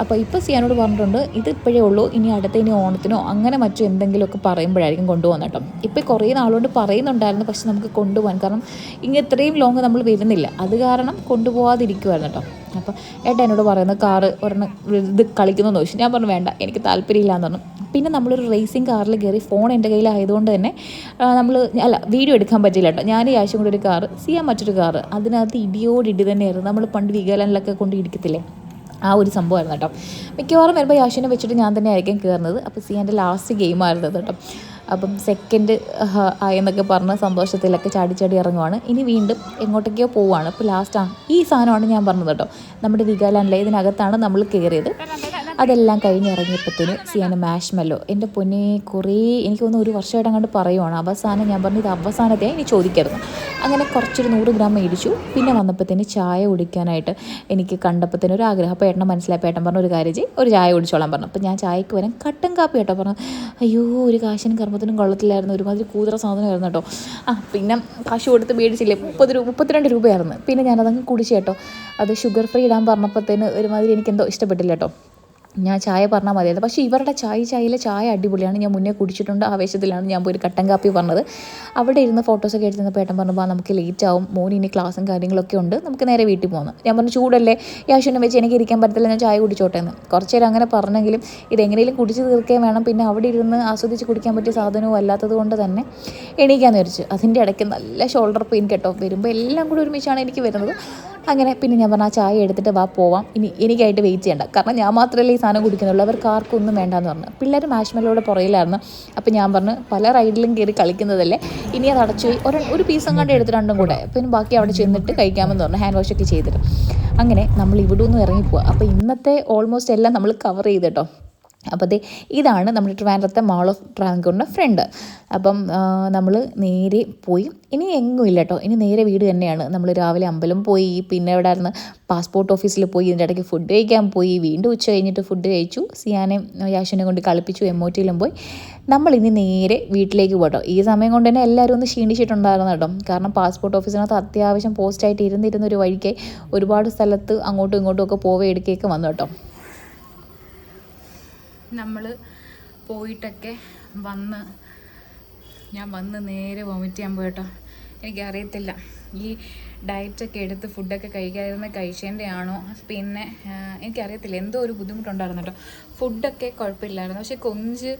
അപ്പോൾ ഇപ്പോൾ സിയാനോട് പറഞ്ഞിട്ടുണ്ട് ഇത് ഇപ്പോഴേ ഉള്ളൂ. ഇനി അടുത്ത ഇനി ഓണത്തിനോ അങ്ങനെ മറ്റോ എന്തെങ്കിലുമൊക്കെ പറയുമ്പോഴായിരിക്കും കൊണ്ടുപോകുന്ന കേട്ടോ. ഇപ്പോൾ കുറേ നാളുകൊണ്ട് പറയുന്നുണ്ടായിരുന്നു പക്ഷെ നമുക്ക് കൊണ്ടുപോകാൻ. കാരണം ഇങ്ങനെ ഇത്രയും ലോങ് നമ്മൾ വരുന്നില്ല. അത് കാരണം കൊണ്ടുപോകാതിരിക്കുമായിരുന്നു കേട്ടോ. അപ്പോൾ ഏട്ടാ എന്നോട് പറയുന്നത് കാറ് ഒരെണ്ണം ഇത് കളിക്കുന്നു ചോദിച്ചു. ഞാൻ പറഞ്ഞു വേണ്ട എനിക്ക് താല്പര്യമില്ല എന്ന് പറഞ്ഞു. പിന്നെ നമ്മളൊരു റേസിംഗ് കാറിൽ കയറി ഫോൺ എന്റെ കയ്യിലായതുകൊണ്ട് തന്നെ നമ്മൾ അല്ല വീഡിയോ എടുക്കാൻ പറ്റില്ല കേട്ടോ. ഞാൻ ഈ ആഴ്ച കൊണ്ട് ഒരു കാറ് സിയാൻ മറ്റൊരു കാറ് അതിനകത്ത് ഇടിയോട് ഇടി തന്നെയായിരുന്നു. നമ്മൾ പണ്ട് വികലാനിലൊക്കെ കൊണ്ട് ഇടിക്കത്തില്ലേ? ആ ഒരു സംഭവമായിരുന്നു കേട്ടോ. മിക്കവാറും വരുമ്പോൾ യാഷിനെ വെച്ചിട്ട് ഞാൻ തന്നെ ആയിരിക്കും കയറുന്നത് അപ്പോൾ സിയാന്റെ ലാസ്റ്റ് ഗെയിമായിരുന്നു ഇത് കേട്ടോ. അപ്പം സെക്കൻഡ് ആയെന്നൊക്കെ പറഞ്ഞ് സന്തോഷത്തിലൊക്കെ ചാടി ചാടി ഇറങ്ങുവാണ്. ഇനി വീണ്ടും എങ്ങോട്ടേക്കോ പോവുകയാണ് അപ്പോൾ ലാസ്റ്റാണ് ഈ സാധനമാണ് ഞാൻ പറഞ്ഞത് കേട്ടോ. നമ്മുടെ വികാലാൻഡിലെ ഇതിനകത്താണ് നമ്മൾ കയറിയത് അതെല്ലാം കഴിഞ്ഞ് ഇറങ്ങിയപ്പോഴത്തേന് മാഷ് മെല്ലോ എന്റെ പൊന്നെ കുറേ എനിക്ക് തോന്നുന്നു ഒരു വർഷമായിട്ട് അങ്ങോട്ട് പറയുവാണ്. അവസാനം ഞാൻ പറഞ്ഞു ഇത് അവസാനത്തെ ഇനി ചോദിക്കരുത്. അങ്ങനെ കുറച്ചൊരു നൂറ് ഗ്രാം മേടിച്ചു. പിന്നെ വന്നപ്പോഴത്തേന് ചായ കുടിക്കാനായിട്ട് എനിക്ക് കണ്ടപ്പോഴത്തേന് ഒരു ആഗ്രഹം. അപ്പോൾ ഏട്ടൻ മനസ്സിലായപ്പോൾ ഏട്ടൻ പറഞ്ഞു ഒരു കാര്യം ചെയ്യും. ഒരു ചായ കുടിച്ചോളാൻ പറഞ്ഞു. അപ്പോൾ ഞാൻ ചായക്ക് വരാൻ കട്ടൻ കാപ്പി കേട്ടോ പറഞ്ഞു. അയ്യോ ഒരു കാശിനും കർമ്മത്തിനും കൊള്ളത്തില്ലായിരുന്നു ഒരുമാതിരി കൂതറ സാധനമായിരുന്നു കേട്ടോ. ആ പിന്നെ കാശ് കൊടുത്ത് മേടിച്ചില്ലേ? മുപ്പത് രൂപ മുപ്പത്തിരണ്ട് രൂപയായിരുന്നു. പിന്നെ ഞാനതങ്ങ് കുടിച്ചു കേട്ടോ. അത് ഷുഗർ ഫ്രീ ഇടാൻ പറഞ്ഞപ്പോഴത്തേന് ഒരുമാതിരി എനിക്കെന്തോ ഇഷ്ടപ്പെട്ടില്ല കേട്ടോ. ഞാൻ ചായ പറഞ്ഞാൽ മതിയായിരുന്നു. പക്ഷേ ഇവരുടെ ചായ ചായയിലെ ചായ അടിപൊളിയാണ്. ഞാൻ മുന്നേ കുടിച്ചിട്ടുണ്ട്. ആവേശത്തിലാണ് ഞാൻ പോയി ഒരു കട്ടൻ കാപ്പി പറഞ്ഞത്. അവിടെ ഇരുന്ന് ഫോട്ടോസൊക്കെ എടുത്തിരുന്ന ഏട്ടൻ പറഞ്ഞു "ബാ, നമുക്ക് ലേറ്റ് ആവും. മോന് ഇനി ക്ലാസ്സും കാര്യങ്ങളൊക്കെ ഉണ്ട്. നമുക്ക് നേരെ വീട്ടിൽ പോകുന്നു ഞാൻ പറഞ്ഞു ചൂടല്ലേ. ആവശ്യം വെച്ച് എനിക്ക് ഇരിക്കാൻ പറ്റത്തില്ല. ഞാൻ ചായ കുടിച്ചോട്ടെ എന്ന് കുറച്ച് നേരം അങ്ങനെ പറഞ്ഞെങ്കിലും ഇതെങ്ങനെയും കുടിച്ച് തീർക്കുകയും വേണം. പിന്നെ അവിടെ ഇരുന്ന് ആസ്വദിച്ച് കുടിക്കാൻ പറ്റിയ സാധനവും അല്ലാത്തത് കൊണ്ട് തന്നെ എണീക്കാൻ വിചാരിച്ചു അതിന്റെ ഇടയ്ക്ക് നല്ല ഷോൾഡർ പെയിൻ കേട്ടോ. വരുമ്പോൾ എല്ലാം കൂടി ഒരുമിച്ചാണ് എനിക്ക് വരുന്നത്. അങ്ങനെ പിന്നെ ഞാൻ പറഞ്ഞാൽ ചായ എടുത്തിട്ട് വാ പോവാം. ഇനി എനിക്കായിട്ട് വെയിറ്റ് ചെയ്യണ്ട. കാരണം ഞാൻ മാത്രമല്ലേ ഈ സാധനം കുടിക്കുന്നുള്ളൂ. അവർക്ക് ആർക്കും ഒന്നും വേണ്ടാന്ന് പറഞ്ഞു. പിള്ളേർ മാഷ്മലോടെ പുറയിലായിരുന്നു അപ്പോൾ ഞാൻ പറഞ്ഞു പല റൈഡിലും കയറി കളിക്കുന്നതല്ലേ? ഇനി അത് അടച്ചു പോയി. ഒരു ഒരു പീസും കണ്ട് എടുത്ത് രണ്ടും കൂടെ. പിന്നെ ബാക്കി അവിടെ ചെന്നിട്ട് കഴിക്കാമെന്ന് പറഞ്ഞു. ഹാൻഡ് വാഷൊക്കെ ചെയ്തിട്ട്. അങ്ങനെ നമ്മൾ ഇവിടെ നിന്ന് ഇറങ്ങിപ്പോവുക അപ്പോൾ ഇന്നത്തെ ഓൾമോസ്റ്റ് എല്ലാം നമ്മൾ കവർ ചെയ്തിട്ടോ അപ്പോൾ ദേ ഇതാണ് നമ്മുടെ ട്രിവാൻഡ്രത്തെ മാൾ ഓഫ് ട്രാവൻകൂറിന്റെ ഫ്രണ്ട് അപ്പം നമ്മൾ നേരെ പോയി. ഇനി എങ്ങും ഇല്ല കേട്ടോ ഇനി നേരെ വീട് തന്നെയാണ്. നമ്മൾ രാവിലെ അമ്പലം പോയി പിന്നെ ഇവിടെ ആയിരുന്നു? പാസ്പോർട്ട് ഓഫീസിൽ പോയി ഇതിന്റെ ഇടയ്ക്ക് ഫുഡ് കഴിക്കാൻ പോയി വീണ്ടും ഉച്ച കഴിഞ്ഞിട്ട് ഫുഡ് കഴിച്ചു. സിയാനെ യാശുവിനെ കൊണ്ട് കളിപ്പിച്ചു എം ഒ ടിയിലും പോയി. നമ്മൾ ഇനി നേരെ വീട്ടിലേക്ക് പോട്ടോ ഈ സമയം കൊണ്ട് തന്നെ എല്ലാവരും ഒന്ന് ക്ഷീണിച്ചിട്ടുണ്ടായിരുന്നു കേട്ടോ. കാരണം പാസ്പോർട്ട് ഓഫീസിനകത്ത് അത്യാവശ്യം പോസ്റ്റായിട്ട് ഇരുന്നിരുന്ന ഒരു വഴിക്ക് ഒരുപാട് സ്ഥലത്ത് അങ്ങോട്ടും ഇങ്ങോട്ടും ഒക്കെ പോവുക എടുക്കുകയൊക്കെ വന്നു കേട്ടോ നമ്മൾ പോയിട്ടൊക്കെ വന്ന് ഞാൻ വന്ന് നേരെ വോമിറ്റ് ചെയ്യാൻ പോയിട്ടോ എനിക്കറിയത്തില്ല. ഈ ഡയറ്റൊക്കെ എടുത്ത് ഫുഡൊക്കെ കഴിക്കാതിരുന്ന കഴിച്ചതിന്റെ ആണോ? പിന്നെ എനിക്കറിയത്തില്ല. എന്തോ ഒരു ബുദ്ധിമുട്ടുണ്ടായിരുന്നു കേട്ടോ. ഫുഡൊക്കെ കുഴപ്പമില്ലായിരുന്നു. പക്ഷെ കൊഞ്ച്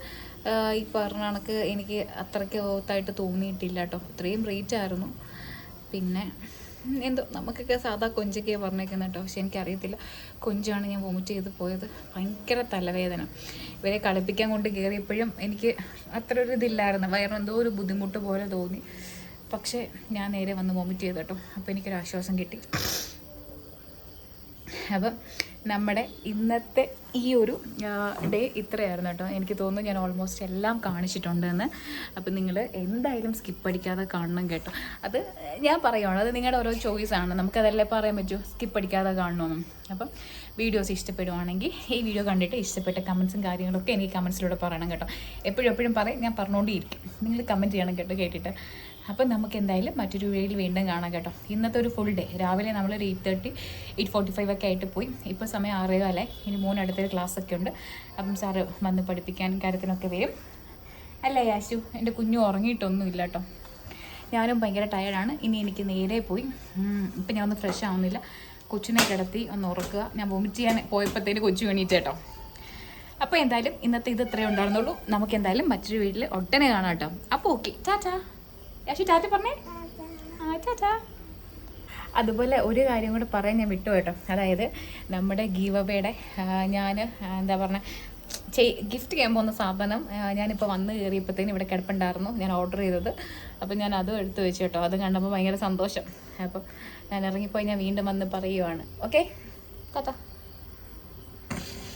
ഈ പറഞ്ഞ കണക്ക് എനിക്ക് അത്രയ്ക്ക് ഓത്തായിട്ട് തോന്നിയിട്ടില്ല കേട്ടോ. ഇത്രയും റേറ്റ് ആയിരുന്നു. പിന്നെ എന്തോ നമുക്കൊക്കെ സാധാ കൊഞ്ചൊക്കെ പറഞ്ഞേക്കുന്നത് കേട്ടോ പക്ഷെ എനിക്കറിയത്തില്ല. കൊഞ്ചാണ് ഞാൻ വോമിറ്റ് ചെയ്ത് പോയത്. ഭയങ്കര തലവേദന. ഇവരെ കളിപ്പിക്കാൻ കൊണ്ട് കയറിയപ്പോഴും എനിക്ക് അത്ര ഒരു ഇതില്ലായിരുന്നു. വയറിന് എന്തോ ഒരു ബുദ്ധിമുട്ട് പോലെ തോന്നി. പക്ഷേ ഞാൻ നേരെ വന്ന് വോമിറ്റ് ചെയ്തു കേട്ടോ. അപ്പോൾ എനിക്കൊരു ആശ്വാസം കിട്ടി. അപ്പം നമ്മുടെ ഇന്നത്തെ ഈ ഒരു ഡേ ഇത്രയായിരുന്നു കേട്ടോ. എനിക്ക് തോന്നുന്നു ഞാൻ ഓൾമോസ്റ്റ് എല്ലാം കാണിച്ചിട്ടുണ്ടെന്ന്. അപ്പം നിങ്ങൾ എന്തായാലും സ്കിപ്പ് അടിക്കാതെ കാണണം കേട്ടോ. അത് ഞാൻ പറയുവാണ് അത് നിങ്ങളുടെ ഓരോ ചോയ്സാണ് നമുക്കതല്ലേ പറയാൻ പറ്റുമോ സ്കിപ്പ് അടിക്കാതെ കാണണമെന്നും അപ്പം വീഡിയോസ് ഇഷ്ടപ്പെടുവാണെങ്കിൽ ഈ വീഡിയോ കണ്ടിട്ട് ഇഷ്ടപ്പെട്ട കമൻസും കാര്യങ്ങളൊക്കെ എനിക്ക് കമൻസിലൂടെ പറയണം കേട്ടോ. എപ്പോഴും എപ്പോഴും പറയും ഞാൻ പറഞ്ഞുകൊണ്ടേയിരിക്കും നിങ്ങൾ കമന്റ് ചെയ്യണം കേട്ടോ കേട്ടിട്ട്. അപ്പം നമുക്ക് എന്തായാലും മറ്റൊരു വീഡിയോയിൽ വീണ്ടും കാണാം കേട്ടോ. ഇന്നത്തെ ഒരു ഫുൾ ഡേ രാവിലെ നമ്മൾ ഒരു eight thirty eight forty five ഒക്കെ ആയിട്ട് പോയി. ഇപ്പോൾ സമയം ആറേ കാലായി ഇനി മൂന്നടുത്തൊരു ഒക്കെ ഉണ്ട്. അപ്പം സാറ് വന്ന് പഠിപ്പിക്കാനും കാര്യത്തിനൊക്കെ വരും. അല്ല യാശു? എന്റെ കുഞ്ഞു ഉറങ്ങിയിട്ടൊന്നും ഇല്ല കേട്ടോ. ഞാനും ഭയങ്കര ടയർഡാണ് ഇനി എനിക്ക് നേരെ പോയി. ഇപ്പം ഞാൻ ഒന്ന് ഫ്രഷ് ആവുന്നില്ല. കൊച്ചിനെ കിടത്തി ഒന്ന് ഉറക്കുക. ഞാൻ വോമിറ്റ് ചെയ്യാൻ പോയപ്പോഴത്തേന് കൊച്ചു വേണിയിട്ട് കേട്ടോ. അപ്പോൾ എന്തായാലും ഇന്നത്തെ ഇത് ഇത്രയേ ഉണ്ടായിരുന്നുള്ളൂ. നമുക്ക് എന്തായാലും മറ്റൊരു വീട്ടിൽ ഒട്ടനെ കാണാം കേട്ടോ. അപ്പോൾ ഓക്കെ ടാറ്റാ. യാഷി ടാറ്റ പറഞ്ഞേ? ആ ടാറ്റാ. അതുപോലെ ഒരു കാര്യം കൂടെ പറയാൻ ഞാൻ വിട്ടു കേട്ടോ. അതായത് നമ്മുടെ ഗീവബയുടെ ഞാൻ എന്താ പറഞ്ഞ ചെയ് ഗിഫ്റ്റ് ചെയ്യാൻ പോകുന്ന സാധനം ഞാനിപ്പോൾ വന്ന് കയറിയപ്പോഴത്തേനും ഇവിടെ കിടപ്പുണ്ടായിരുന്നു. ഞാൻ ഓർഡർ ചെയ്തത്. അപ്പം ഞാൻ അതും എടുത്തു വെച്ചു കേട്ടോ. അത് കണ്ടപ്പോൾ ഭയങ്കര സന്തോഷം. അപ്പം ഞാൻ ഇറങ്ങിപ്പോയി ഞാൻ വീണ്ടും വന്ന് പറയുവാണ്. Okay tata.